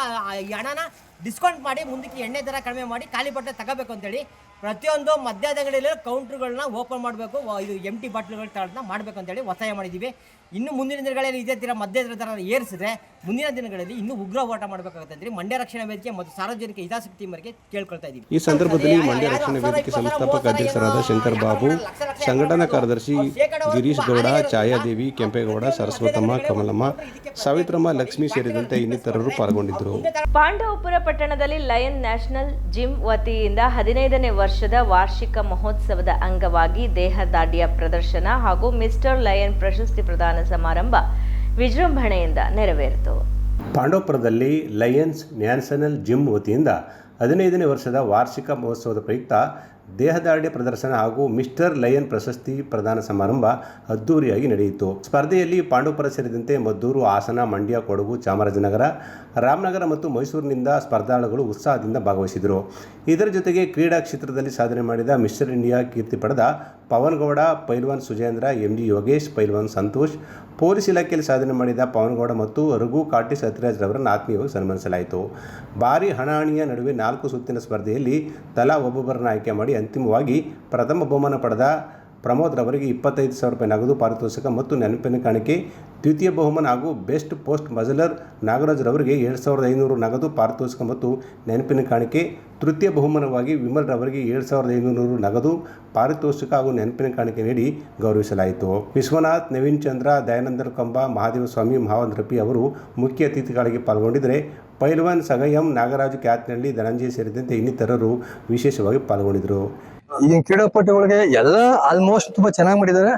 ಈ ಹಣನ ಡಿಸ್ಕೌಂಟ್ ಮಾಡಿ ಮುಂದಕ್ಕೆ ಎಣ್ಣೆ ದರ ಕಡಿಮೆ ಮಾಡಿ ಖಾಲಿ ಬಟ್ಟೆ ತಗೋಬೇಕು ಅಂತೇಳಿ ಪ್ರತಿಯೊಂದು ಮದ್ಯದ ಅಂಗಡಿಯಲ್ಲಿ ಕೌಂಟ್ರುಗಳನ್ನ ಓಪನ್ ಮಾಡಬೇಕು ಇದು ಎಂ ಟಿ ಬಾಟ್ಲುಗಳು ತಗೊಳ್ಳೋದನ್ನ ಮಾಡಬೇಕು ಅಂತೇಳಿ ಒತ್ತಾಯ ಮಾಡಿದ್ದೀವಿ ಇನ್ನು ಮುಂದಿನ ದಿನಗಳಲ್ಲಿ ಇದೇ ತೀರ ಮದ್ಯದ ದರ ಏರಿಸಿದ್ರೆ ಮುಂದಿನ ದಿನಗಳಲ್ಲಿ ಇನ್ನೂ ಉಗ್ರ ಹೋರಾಟ ಮಾಡಬೇಕಾಗುತ್ತೆ ಅಂತೇಳಿ ಮಂಡ್ಯ ರಕ್ಷಣಾ ವೇದಿಕೆ ಮತ್ತು ಸಾರ್ವಜನಿಕ ಹಿತಾಸಕ್ತಿ ಮೇರೆಗೆ ಕೇಳ್ಕೊಳ್ತಾ ಇದ್ದೀವಿ ಈ ಸಂದರ್ಭದಲ್ಲಿ ಮಂಡ್ಯ ರಕ್ಷಣಾ ವೇದಿಕೆ ಸಂಸ್ಥಾಪಕ ಅಧ್ಯಕ್ಷರಾದ ಶಂಕರ್ ಬಾಬು ಸಂಘಟನಾ ಕಾರ್ಯದರ್ಶಿ ಗಿರೀಶ್ ಗೌಡ ಛಾಯಾದೇವಿ ಕೆಂಪೇಗೌಡ ಸರಸ್ವತಮ್ಮ ಕಮಲಮ್ಮ ಸಾವಿತ್ರಮ್ಮ ಲಕ್ಷ್ಮಿ ಸೇರಿದಂತೆ ಇನ್ನಿತರರು ಪಾಲ್ಗೊಂಡಿದ್ದರು. ಪಾಂಡವಪುರ ಪಟ್ಟಣದಲ್ಲಿ ಲಯನ್ ನ್ಯಾಷನಲ್ ಜಿಮ್ ವತಿಯಿಂದ ಹದಿನೈದನೇ ವರ್ಷದ ವಾರ್ಷಿಕ ಮಹೋತ್ಸವದ ಅಂಗವಾಗಿ ದೇಹದಾಢ್ಯ ಪ್ರದರ್ಶನ ಹಾಗೂ ಮಿಸ್ಟರ್ ಲಯನ್ ಪ್ರಶಸ್ತಿ ಪ್ರದಾನ ಸಮಾರಂಭ ವಿಜೃಂಭಣೆಯಿಂದ ನೆರವೇರಿತು. ಪಾಂಡವಪುರದಲ್ಲಿ ಲಯನ್ಸ್ ನ್ಯಾಷನಲ್ ಜಿಮ್ ವತಿಯಿಂದ ಹದಿನೈದನೇ ವರ್ಷದ ವಾರ್ಷಿಕ ಮಹೋತ್ಸವದ ಪ್ರಯುಕ್ತ ದೇಹದಾಢ್ಯ ಪ್ರದರ್ಶನ ಹಾಗೂ ಮಿಸ್ಟರ್ ಲಯನ್ ಪ್ರಶಸ್ತಿ ಪ್ರದಾನ ಸಮಾರಂಭ ಅದ್ದೂರಿಯಾಗಿ ನಡೆಯಿತು. ಸ್ಪರ್ಧೆಯಲ್ಲಿ ಪಾಂಡವಪುರ ಸೇರಿದಂತೆ ಮದ್ದೂರು, ಹಾಸನ, ಮಂಡ್ಯ, ಕೊಡಗು, ಚಾಮರಾಜನಗರ ರಾಮನಗರ ಮತ್ತು ಮೈಸೂರಿನಿಂದ ಸ್ಪರ್ಧಾಳುಗಳು ಉತ್ಸಾಹದಿಂದ ಭಾಗವಹಿಸಿದರು. ಇದರ ಜೊತೆಗೆ ಕ್ರೀಡಾ ಕ್ಷೇತ್ರದಲ್ಲಿ ಸಾಧನೆ ಮಾಡಿದ ಮಿಸ್ಟರ್ ಇಂಡಿಯಾ ಕೀರ್ತಿ ಪಡೆದ ಪವನ್ಗೌಡ, ಪೈಲ್ವಾನ್ ಸುಜೇಂದ್ರ ಎಂ ಜಿ ಯೋಗೇಶ್, ಪೈಲ್ವಾನ್ ಸಂತೋಷ್, ಪೊಲೀಸ್ ಇಲಾಖೆಯಲ್ಲಿ ಸಾಧನೆ ಮಾಡಿದ ಪವನ್ಗೌಡ ಮತ್ತು ರಘು ಕಾಟಿ ಸತ್ಯರಾಜ್ ರವರನ್ನು ಆತ್ಮೀಯವಾಗಿ ಸನ್ಮಾನಿಸಲಾಯಿತು. ಭಾರಿ ಹಣಾಹಣಿಯ ನಡುವೆ ನಾಲ್ಕು ಸುತ್ತಿನ ಸ್ಪರ್ಧೆಯಲ್ಲಿ ತಲಾ ಒಬ್ಬೊಬ್ಬರನ್ನು ಆಯ್ಕೆ ಮಾಡಿ ಅಂತಿಮವಾಗಿ ಪ್ರಥಮ ಬಹುಮಾನ ಪಡೆದ ಪ್ರಮೋದ್ ರವರಿಗೆ ಇಪ್ಪತ್ತೈದು ಸಾವಿರ ರೂಪಾಯಿ ನಗದು ಪಾರಿತೋಷಕ ಮತ್ತು ನೆನಪಿನ ಕಾಣಿಕೆ, ದ್ವಿತೀಯ ಬಹುಮಾನ ಹಾಗೂ ಬೆಸ್ಟ್ ಪೋಸ್ಟ್ ಮಜಲರ್ ನಾಗರಾಜ್ ರವರಿಗೆ ಏಳು ಸಾವಿರದ ಐನೂರು ನಗದು ಪಾರಿತೋಷಿಕ ಮತ್ತು ನೆನಪಿನ ಕಾಣಿಕೆ, ತೃತೀಯ ಬಹುಮಾನವಾಗಿ ವಿಮಲ್ ರವರಿಗೆ ಏಳು ಸಾವಿರದ ಐನೂರು ನಗದು ಪಾರಿತೋಷಿಕ ಹಾಗೂ ನೆನಪಿನ ಕಾಣಿಕೆ ನೀಡಿ ಗೌರವಿಸಲಾಯಿತು. ವಿಶ್ವನಾಥ್, ನವೀನ್ ಚಂದ್ರ, ದಯಾನಂದರ ಕಂಬ ಮಹಾದೇವ ಸ್ವಾಮಿ ಮಹಾವಂತ ಅವರು ಮುಖ್ಯ ಅತಿಥಿಗಳಾಗಿ ಪಾಲ್ಗೊಂಡಿದ್ದರೆ ಪೈಲ್ವಾನ್, ಸಗಯಂ, ನಾಗರಾಜ್ ಕ್ಯಾತ್ನಳ್ಳಿ ಧನಂಜಯ ಸೇರಿದಂತೆ ಇನ್ನಿತರರು ವಿಶೇಷವಾಗಿ ಪಾಲ್ಗೊಂಡಿದ್ದರು. ಈಗಿನ ಕ್ರೀಡಾಪಟುಗಳಿಗೆ ಎಲ್ಲ ಆಲ್ಮೋಸ್ಟ್ ತುಂಬಾ ಚೆನ್ನಾಗಿ ಮಾಡಿದ್ದಾರೆ.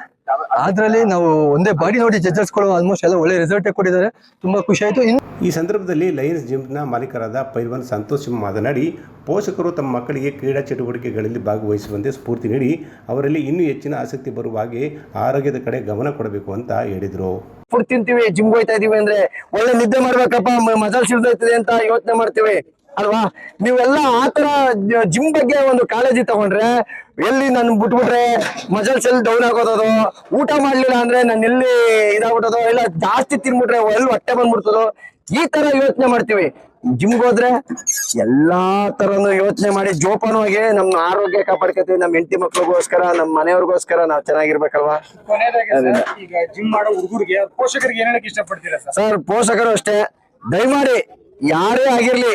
ಅದ್ರಲ್ಲಿ ನಾವು ಒಂದೇ ಬಾಡಿ ನೋಡಿ ಜಡ್ಜಸ್ಗಳು ಆಲ್ಮೋಸ್ಟ್ ಎಲ್ಲ ಒಳ್ಳೆ ರಿಸಲ್ಟ್ ಕೊಟ್ಟಿದ್ದಾರೆ. ತುಂಬಾ ಖುಷಿ ಆಯ್ತು. ಇನ್ನು ಈ ಸಂದರ್ಭದಲ್ಲಿ ಲಯನ್ಸ್ ಜಿಮ್ನ ಮಾಲೀಕರಾದ ಪೈಲ್ವಾನ್ ಸಂತೋಷ್ ಸಿಂಹ ಮಾತನಾಡಿ ಪೋಷಕರು ತಮ್ಮ ಮಕ್ಕಳಿಗೆ ಕ್ರೀಡಾ ಚಟುವಟಿಕೆಗಳಲ್ಲಿ ಭಾಗವಹಿಸುವಂತೆ ಸ್ಫೂರ್ತಿ ನೀಡಿ ಅವರಲ್ಲಿ ಇನ್ನೂ ಹೆಚ್ಚಿನ ಆಸಕ್ತಿ ಬರುವ ಹಾಗೆ ಆರೋಗ್ಯದ ಕಡೆ ಗಮನ ಕೊಡಬೇಕು ಅಂತ ಹೇಳಿದರು. ಫುಡ್ ತಿಂತೀವಿ ಜಿಮ್ ಹೋಯ್ತಾ ಇದೀವಿ ಅಂದ್ರೆ ಒಳ್ಳೆ ನಿದ್ದೆ ಮಾಡ್ಬೇಕಪ್ಪ ಮಜಲ್ ಸಿಡ್ದೈತದೆ ಅಂತ ಯೋಚನೆ ಮಾಡ್ತೀವಿ. ಅಲ್ವಾ? ನೀವೆಲ್ಲ ಆತರ ಜಿಮ್ ಬಗ್ಗೆ ಒಂದು ಕಾಳಜಿ ತಗೊಂಡ್ರೆ ಎಲ್ಲಿ ನನ್ ಬಿಟ್ಬಿಟ್ರೆ ಮಜಲ್ಸ್ ಎಲ್ಲಿ ಡೌನ್ ಆಗೋದೋ ಊಟ ಮಾಡ್ಲಿಲ್ಲ ಅಂದ್ರೆ ನಾನು ಎಲ್ಲಿ ಇದಾಗ್ಬಿಟ್ಟದೋ ಇಲ್ಲ ಜಾಸ್ತಿ ತಿನ್ಬಿಟ್ರೆ ಎಲ್ಲಿ ಹೊಟ್ಟೆ ಬಂದ್ಬಿಡ್ತದೋ ಈ ತರ ಯೋಚನೆ ಮಾಡ್ತೀವಿ. ಜಿಮ್ಗೆ ಹೋದ್ರೆ ಎಲ್ಲಾ ತರನು ಯೋಚನೆ ಮಾಡಿ ಜೋಪಾನವಾಗಿ ನಮ್ಮ ಆರೋಗ್ಯ ಕಾಪಾಡ್ಕೊತೀವಿ ನಮ್ಮ ಹೆಂಡತಿ ಮಕ್ಳಿಗೋಸ್ಕರ ನಮ್ಮ ಮನೆಯವ್ರಿಗೋಸ್ಕರ ನಾವ್ ಚೆನ್ನಾಗಿರ್ಬೇಕಲ್ವಾ? ಈಗ ಜಿಮ್ ಮಾಡೋ ಹುಡುಗರಿಗೆ ಪೋಷಕರಿಗೆ ಇಷ್ಟಪಡ್ತೀರಾ ಸರ್? ಸರ್ ಪೋಷಕರು ಅಷ್ಟೇ. ದಯಮಾಡಿ ಯಾರೇ ಆಗಿರ್ಲಿ,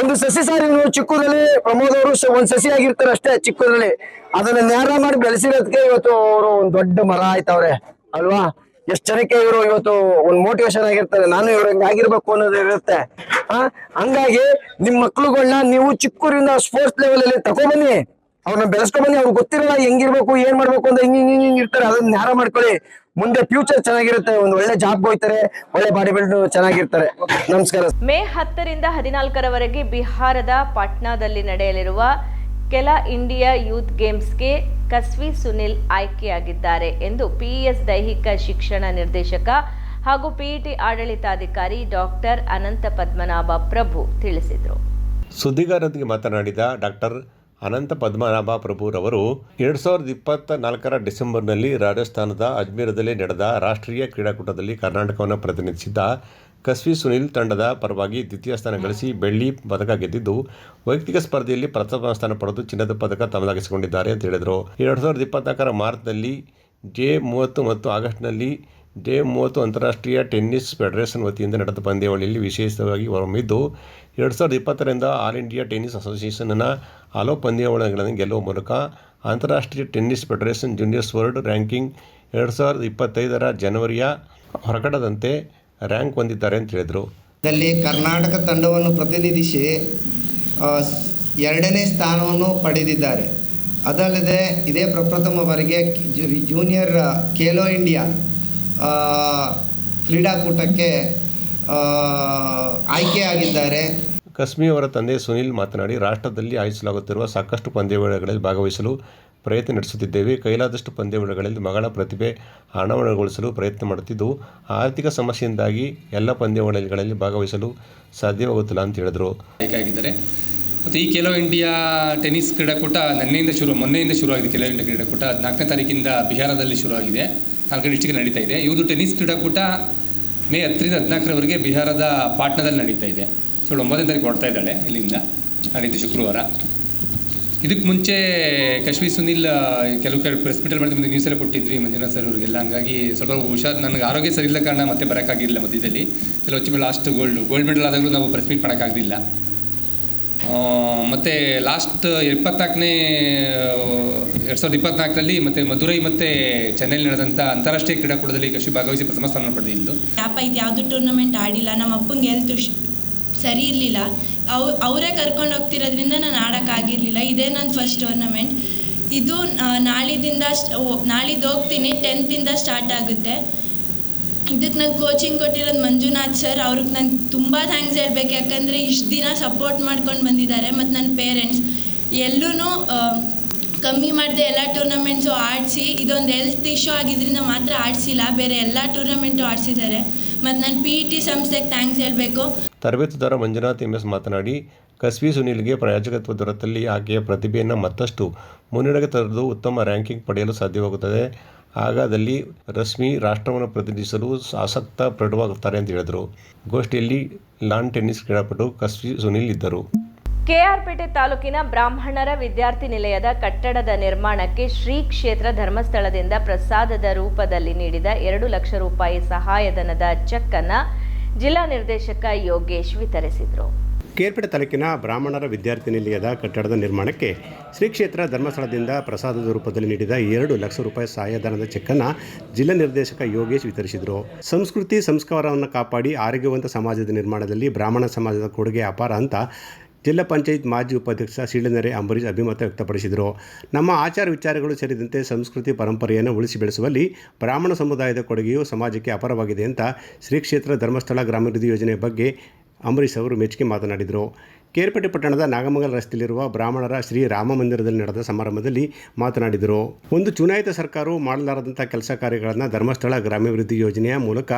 ಒಂದು ಸಸಿ ಸಾರಿ ನೀವು ಚಿಕ್ಕದಲ್ಲಿ ಪ್ರಮೋದ್ ಅವರು ಒಂದ್ ಸಸಿ ಆಗಿರ್ತಾರೆ ಅಷ್ಟೇ ಚಿಕ್ಕದಲ್ಲಿ ಅದನ್ನ ನೇರ ಮಾಡಿ ಬೆಳೆಸಿರೋದಕ್ಕೆ ಇವತ್ತು ಅವರು ಒಂದ್ ದೊಡ್ಡ ಮರ ಆಯ್ತವ್ರೆ, ಅಲ್ವಾ? ಎಷ್ಟ್ ಜನಕ್ಕೆ ಇವರು ಇವತ್ತು ಒಂದ್ ಮೋಟಿವೇಶನ್ ಆಗಿರ್ತಾರೆ, ನಾನು ಇವ್ರ ಆಗಿರ್ಬೇಕು ಅನ್ನೋದು ಇರುತ್ತೆ. ಆ, ಹಂಗಾಗಿ ನಿಮ್ ಮಕ್ಳುಗಳನ್ನ ನೀವು ಚಿಕ್ಕೂರಿಂದ ಸ್ಪೋರ್ಟ್ಸ್ ಲೆವೆಲ್ ಅಲ್ಲಿ ತಗೊಬನ್ನಿ, ಅವ್ರನ್ನ ಬೆಳೆಸ್ಕೊಂಡ್ ಬನ್ನಿ ಅವ್ರಿಗೆ ಗೊತ್ತಿರಲ್ಲ ಹೆಂಗಿರ್ಬೇಕು, ಏನ್ ಮಾಡ್ಬೇಕು ಅಂತ ಹಿಂಗ್ ಹಿಂಗ್ ಹಿಂಗ್ ಇರ್ತಾರೆ, ಅದನ್ನ ನ್ಯಾರ ಮಾಡ್ಕೊಳ್ಳಿ. ಮುಂದೆ ಫ್ಯೂಚರ್ ಚೆನ್ನಾಗಿರುತ್ತೆ ಒಂದು ಒಳ್ಳೆ ಜಾಬ್ ಹೋಯ್ತಾರೆ ಒಳ್ಳೆ ಬಾಡಿ ಬಿಲ್ಡ್ ಚೆನ್ನಾಗಿರ್ತಾರೆ. ನಮಸ್ಕಾರ. ಮೇ ಹತ್ತರಿಂದ ಹದಿನಾಲ್ಕರವರೆಗೆ ಬಿಹಾರದ ಪಾಟ್ನಾದಲ್ಲಿ ನಡೆಯಲಿರುವ ಕೆಲ ಇಂಡಿಯಾ ಯೂತ್ ಗೇಮ್ಸ್ಗೆ ಕಸ್ವಿ ಸುನಿಲ್ ಆಯ್ಕೆಯಾಗಿದ್ದಾರೆ ಎಂದು ಪಿಇಎಸ್ ದೈಹಿಕ ಶಿಕ್ಷಣ ನಿರ್ದೇಶಕ ಹಾಗೂ ಪಿಇಟಿ ಆಡಳಿತಾಧಿಕಾರಿ ಡಾಕ್ಟರ್ ಅನಂತ ಪದ್ಮನಾಭ ಪ್ರಭು ತಿಳಿಸಿದರು. ಸುದ್ದಿಗಾರರೊಂದಿಗೆ ಮಾತನಾಡಿದ ಡಾಕ್ಟರ್ ಅನಂತ ಪದ್ಮನಾಭ ಪ್ರಭುರವರು ಎರಡು ಸಾವಿರದ ಇಪ್ಪತ್ತ ನಾಲ್ಕರ ಡಿಸೆಂಬರ್ನಲ್ಲಿ ರಾಜಸ್ಥಾನದ ಅಜ್ಮೀರದಲ್ಲಿ ನಡೆದ ರಾಷ್ಟ್ರೀಯ ಕ್ರೀಡಾಕೂಟದಲ್ಲಿ ಕರ್ನಾಟಕವನ್ನು ಪ್ರತಿನಿಧಿಸಿದ್ದ ಕಸ್ವಿ ಸುನಿಲ್ ತಂಡದ ಪರವಾಗಿ ದ್ವಿತೀಯ ಸ್ಥಾನ ಗಳಿಸಿ ಬೆಳ್ಳಿ ಪದಕ ಗೆದ್ದಿದ್ದು, ವೈಯಕ್ತಿಕ ಸ್ಪರ್ಧೆಯಲ್ಲಿ ಪ್ರಥಮ ಸ್ಥಾನ ಪಡೆದು ಚಿನ್ನದ ಪದಕ ತಮ್ಮದಾಗಿಸಿಕೊಂಡಿದ್ದಾರೆ ಅಂತ ಹೇಳಿದರು. ಎರಡು ಸಾವಿರದ ಇಪ್ಪತ್ನಾಲ್ಕರ ಮಾರ್ಚ್ನಲ್ಲಿ ಜೆ ಮೂವತ್ತು ಮತ್ತು ಆಗಸ್ಟ್ನಲ್ಲಿ ಜೆ ಮೂವತ್ತು ಅಂತಾರಾಷ್ಟ್ರೀಯ ಟೆನ್ನಿಸ್ ಫೆಡರೇಷನ್ ವತಿಯಿಂದ ನಡೆದ ಪಂದ್ಯಾವಳಿಯಲ್ಲಿ ವಿಶೇಷವಾಗಿ ಹೊರಹೊಮ್ಮಿದ್ದು ಎರಡು ಸಾವಿರದ ಇಪ್ಪತ್ತರಿಂದ ಆಲ್ ಇಂಡಿಯಾ ಟೆನ್ನಿಸ್ ಅಸೋಸಿಯೇಷನ್ನ ಹಲವು ಪಂದ್ಯಾವಳಿಗಳನ್ನು ಗೆಲ್ಲುವ ಮೂಲಕ ಅಂತಾರಾಷ್ಟ್ರೀಯ tennis federation juniors world ranking ಎರಡು ಸಾವಿರದ ಇಪ್ಪತ್ತೈದರ ಜನವರಿಯ ಹೊರಗಡದಂತೆ ರ್ಯಾಂಕ್ ಹೊಂದಿದ್ದಾರೆ ಅಂತ ಹೇಳಿದರು. ಇದರಲ್ಲಿ ಕರ್ನಾಟಕ ತಂಡವನ್ನು ಪ್ರತಿನಿಧಿಸಿ ಎರಡನೇ ಸ್ಥಾನವನ್ನು ಪಡೆದಿದ್ದಾರೆ. ಅದಲ್ಲದೆ ಇದೇ ಪ್ರಪ್ರಥಮ ಬಾರಿಗೆ ಜೂನಿಯರ್ ಖೇಲೋ ಇಂಡಿಯಾ ಕ್ರೀಡಾಕೂಟಕ್ಕೆ ಆಯ್ಕೆಯಾಗಿದ್ದಾರೆ. ಕಸ್ಮಿ ಅವರ ತಂದೆ ಸುನಿಲ್ ಮಾತನಾಡಿ, ರಾಷ್ಟ್ರದಲ್ಲಿ ಆಯೋಜಿಸಲಾಗುತ್ತಿರುವ ಸಾಕಷ್ಟು ಪಂದ್ಯಾವಳಿಗಳಲ್ಲಿ ಭಾಗವಹಿಸಲು ಪ್ರಯತ್ನ ನಡೆಸುತ್ತಿದ್ದೇವೆ. ಕೈಲಾದಷ್ಟು ಪಂದ್ಯಾವಳಿಗಳಲ್ಲಿ ಮಗಳ ಪ್ರತಿಭೆ ಅನಾವರಣಗೊಳಿಸಲು ಪ್ರಯತ್ನ ಮಾಡುತ್ತಿದ್ದು ಆರ್ಥಿಕ ಸಮಸ್ಯೆಯಿಂದಾಗಿ ಎಲ್ಲ ಪಂದ್ಯಾವಳಿಗಳಲ್ಲಿ ಭಾಗವಹಿಸಲು ಸಾಧ್ಯವಾಗುತ್ತಿಲ್ಲ ಅಂತ ಹೇಳಿದರು. ಮತ್ತು ಈ ಖೇಲೋ ಇಂಡಿಯಾ ಟೆನ್ನಿಸ್ ಕ್ರೀಡಾಕೂಟ ನಿನ್ನೆಯಿಂದ ಶುರು, ಮೊನ್ನೆಯಿಂದ ಶುರುವಾಗಿದೆ ಖೇಲೋ ಇಂಡಿಯಾ ಕ್ರೀಡಾಕೂಟ. ನಾಲ್ಕನೇ ತಾರೀಕಿಂದ ಬಿಹಾರದಲ್ಲಿ ಶುರುವಾಗಿದೆ. ನಾಲ್ಕನೇ ಡಿಸ್ಟಿಕ್ ನಡೀತಾ ಇದೆ. ಇವುದು ಟೆನ್ನಿಸ್ ಕ್ರೀಡಾಕೂಟ ಮೇ ಹತ್ತರಿಂದ ಹದಿನಾಲ್ಕರವರೆಗೆ ಬಿಹಾರದ ಪಾಟ್ನಾದಲ್ಲಿ ನಡೀತಾ ಇದೆ. ಸೊ ಒಂಬತ್ತನೇ ತಾರೀಕು ಹೊಡ್ತಾ ಇದ್ದಾಳೆ ಇಲ್ಲಿಂದ ನಾಡಿದ್ದು ಶುಕ್ರವಾರ. ಇದಕ್ಕೆ ಮುಂಚೆ ಕಶ್ಮೀರ್ ಸುನಿಲ್ ಕೆಲವು ಕಡೆ ಪ್ರೆಸ್ ಮಾಡಿದ ಮುಂದೆ ನ್ಯೂಸೆಲ್ಲ ಕೊಟ್ಟಿದ್ವಿ, ಮಂಜುನಾಥ್ ಸರ್ ಅವರಿಗೆಲ್ಲ. ಹಂಗಾಗಿ ಸ್ವಲ್ಪ ಹುಷಾರು, ನನಗೆ ಆರೋಗ್ಯ ಸರಿ ಇಲ್ಲ ಕಾರಣ ಮತ್ತೆ ಬರೋಕ್ಕಾಗಿರಲಿಲ್ಲ ಮಧ್ಯದಲ್ಲಿ. ಕೆಲವು ಹೊಚ್ಚ ಲಾಸ್ಟ್ ಗೋಲ್ಡ್ ಗೋಲ್ಡ್ ಮೆಡಲ್ ಆದಾಗಲೂ ನಾವು ಪ್ರೆಸ್ ಮೀಟ್ ಮಾಡೋಕ್ಕಾಗಲಿಲ್ಲ ಮತ್ತು ಲಾಸ್ಟ್ ಇಪ್ಪತ್ನಾಲ್ಕನೇ ಎರಡು ಸಾವಿರದ ಇಪ್ಪತ್ನಾಲ್ಕರಲ್ಲಿ ಮತ್ತು ಮಧುರೈ ಮತ್ತು ಚೆನ್ನೈಲಿ ನಡೆದಂಥ ಅಂತಾರಾಷ್ಟ್ರೀಯ ಕ್ರೀಡಾಕೂಟದಲ್ಲಿ ಕಶಿ ಭಾಗವಹಿಸಿ ಪ್ರಥಮ ಸ್ಥಾನ ಪಡೆದಿದ್ದು. ಇದು ಯಾವುದು ಟೂರ್ನಮೆಂಟ್ ಆಡಿಲ್ಲ? ನಮ್ಮ ಅಪ್ಪಂಗೆ ಹೆಲ್ತ್ ಸರಿ ಇರಲಿಲ್ಲ. ಅವ್, ಅವರೇ ಕರ್ಕೊಂಡು ಹೋಗ್ತಿರೋದ್ರಿಂದ ನಾನು ಆಡೋಕ್ಕಾಗಿರಲಿಲ್ಲ ಇದೇ ನನ್ನ ಫಸ್ಟ್ ಟೂರ್ನಮೆಂಟ್ ಇದು ನಾಳಿದಿಂದ ನಾಳಿದ್ದು ಹೋಗ್ತೀನಿ ಟೆಂತಿಂದ ಸ್ಟಾರ್ಟ್ ಆಗುತ್ತೆ. ಇದಕ್ಕೆ ನಂಗೆ ಕೋಚಿಂಗ್ ಕೊಟ್ಟಿರೋದು ಮಂಜುನಾಥ್ ಸರ್ ಅವ್ರಿಗೆ ನಂಗೆ ತುಂಬ ಥ್ಯಾಂಕ್ಸ್ ಹೇಳ್ಬೇಕು. ಯಾಕಂದರೆ ಇಷ್ಟು ದಿನ ಸಪೋರ್ಟ್ ಮಾಡ್ಕೊಂಡು ಬಂದಿದ್ದಾರೆ ಮತ್ತು ನನ್ನ ಪೇರೆಂಟ್ಸ್ ಎಲ್ಲೂ ಕಮ್ಮಿ ಮಾಡಿದೆ ಎಲ್ಲ ಟೂರ್ನಮೆಂಟ್ಸು ಆಡಿಸಿ, ಇದೊಂದು ಹೆಲ್ತ್ ಇಶ್ಯೂ ಆಗಿದ್ದರಿಂದ ಮಾತ್ರ ಆಡಿಸಿಲ್ಲ. ಬೇರೆ ಎಲ್ಲ ಟೂರ್ನಮೆಂಟು ಆಡಿಸಿದ್ದಾರೆ. ಮತ್ತು ನಾನು ಪಿ ಇ ಟಿ ಸಂಸ್ಥೆಗೆ ಥ್ಯಾಂಕ್ಸ್ ಹೇಳಬೇಕು. ತರಬೇತುದಾರ ಮಂಜುನಾಥ್ ಎಂಎಸ್ ಮಾತನಾಡಿ ಕಸ್ವಿ ಸುನೀಲ್ಗೆ ಪ್ರಾಯೋಜಕತ್ವ ದೊರೆತಲ್ಲಿ ಆಕೆಯ ಪ್ರತಿಭೆಯನ್ನು ಮತ್ತಷ್ಟು ಮುನ್ನಡೆಗೆ ತರಲು ಉತ್ತಮ ರ್ಯಾಂಕಿಂಗ್ ಪಡೆಯಲು ಸಾಧ್ಯವಾಗುತ್ತದೆ. ಹಾಗಾದಲ್ಲಿ ರಶ್ಮಿ ರಾಷ್ಟ್ರವನ್ನು ಪ್ರತಿನಿಧಿಸಲು ಆಸಕ್ತ ಪ್ರಡವಾಗುತ್ತಾರೆ ಅಂತ ಹೇಳಿದರು. ಗೋಷ್ಠಿಯಲ್ಲಿ ಲಾನ್ ಟೆನ್ನಿಸ್ ಕ್ರೀಡಾಪಟು ಕಸ್ವಿ ಸುನೀಲ್ ಇದ್ದರು. ಕೆಆರ್ಪೇಟೆ ತಾಲೂಕಿನ ಬ್ರಾಹ್ಮಣರ ವಿದ್ಯಾರ್ಥಿ ನಿಲಯದ ಕಟ್ಟಡದ ನಿರ್ಮಾಣಕ್ಕೆ ಶ್ರೀ ಕ್ಷೇತ್ರ ಧರ್ಮಸ್ಥಳದಿಂದ ಪ್ರಸಾದದ ರೂಪದಲ್ಲಿ ನೀಡಿದ ಎರಡು ಲಕ್ಷ ರೂಪಾಯಿ ಸಹಾಯಧನದ ಚೆಕ್ ಅನ್ನ ಜಿಲ್ಲಾ ನಿರ್ದೇಶಕ ಯೋಗೇಶ್ ವಿತರಿಸಿದರು. ಕೇರ್ಪೇಟೆ ತಾಲೂಕಿನ ಬ್ರಾಹ್ಮಣರ ವಿದ್ಯಾರ್ಥಿ ನಿಲಯದ ಕಟ್ಟಡದ ನಿರ್ಮಾಣಕ್ಕೆ ಶ್ರೀ ಕ್ಷೇತ್ರ ಧರ್ಮಸ್ಥಳದಿಂದ ಪ್ರಸಾದದ ರೂಪದಲ್ಲಿ ನೀಡಿದ ಎರಡು ಲಕ್ಷ ರೂಪಾಯಿ ಸಹಾಯಧನದ ಚೆಕ್ಕನ್ನು ಜಿಲ್ಲಾ ನಿರ್ದೇಶಕ ಯೋಗೇಶ್ ವಿತರಿಸಿದರು. ಸಂಸ್ಕೃತಿ, ಸಂಸ್ಕಾರವನ್ನು ಕಾಪಾಡಿ ಆರೋಗ್ಯವಂತ ಸಮಾಜದ ನಿರ್ಮಾಣದಲ್ಲಿ ಬ್ರಾಹ್ಮಣ ಸಮಾಜದ ಕೊಡುಗೆ ಅಪಾರ ಅಂತ ಜಿಲ್ಲಾ ಪಂಚಾಯತ್ ಮಾಜಿ ಉಪಾಧ್ಯಕ್ಷ ಸೀಳನೆರೆ ಅಂಬರೀಶ್ ಅಭಿಮತ ವ್ಯಕ್ತಪಡಿಸಿದರು. ನಮ್ಮ ಆಚಾರ ವಿಚಾರಗಳು ಸೇರಿದಂತೆ ಸಂಸ್ಕೃತಿ ಪರಂಪರೆಯನ್ನು ಉಳಿಸಿ ಬೆಳೆಸುವಲ್ಲಿ ಬ್ರಾಹ್ಮಣ ಸಮುದಾಯದ ಕೊಡುಗೆಯು ಸಮಾಜಕ್ಕೆ ಅಪಾರವಾಗಿದೆ ಅಂತ ಶ್ರೀ ಕ್ಷೇತ್ರ ಧರ್ಮಸ್ಥಳ ಗ್ರಾಮಾಭಿವೃದ್ಧಿ ಯೋಜನೆ ಬಗ್ಗೆ ಅಂಬರೀಷ್ ಅವರು ಮೆಚ್ಚುಗೆ ಮಾತನಾಡಿದರು. ಕೇರ್ಪೇಟೆ ಪಟ್ಟಣದ ನಾಗಮಂಗಲ ರಸ್ತೆಯಲ್ಲಿರುವ ಬ್ರಾಹ್ಮಣರ ಶ್ರೀ ರಾಮ ಮಂದಿರದಲ್ಲಿ ನಡೆದ ಸಮಾರಂಭದಲ್ಲಿ ಮಾತನಾಡಿದರು. ಒಂದು ಚುನಾಯಿತ ಸರ್ಕಾರವು ಮಾಡಲಾರದಂಥ ಕೆಲಸ ಕಾರ್ಯಗಳನ್ನು ಧರ್ಮಸ್ಥಳ ಗ್ರಾಮಾಭಿವೃದ್ಧಿ ಯೋಜನೆಯ ಮೂಲಕ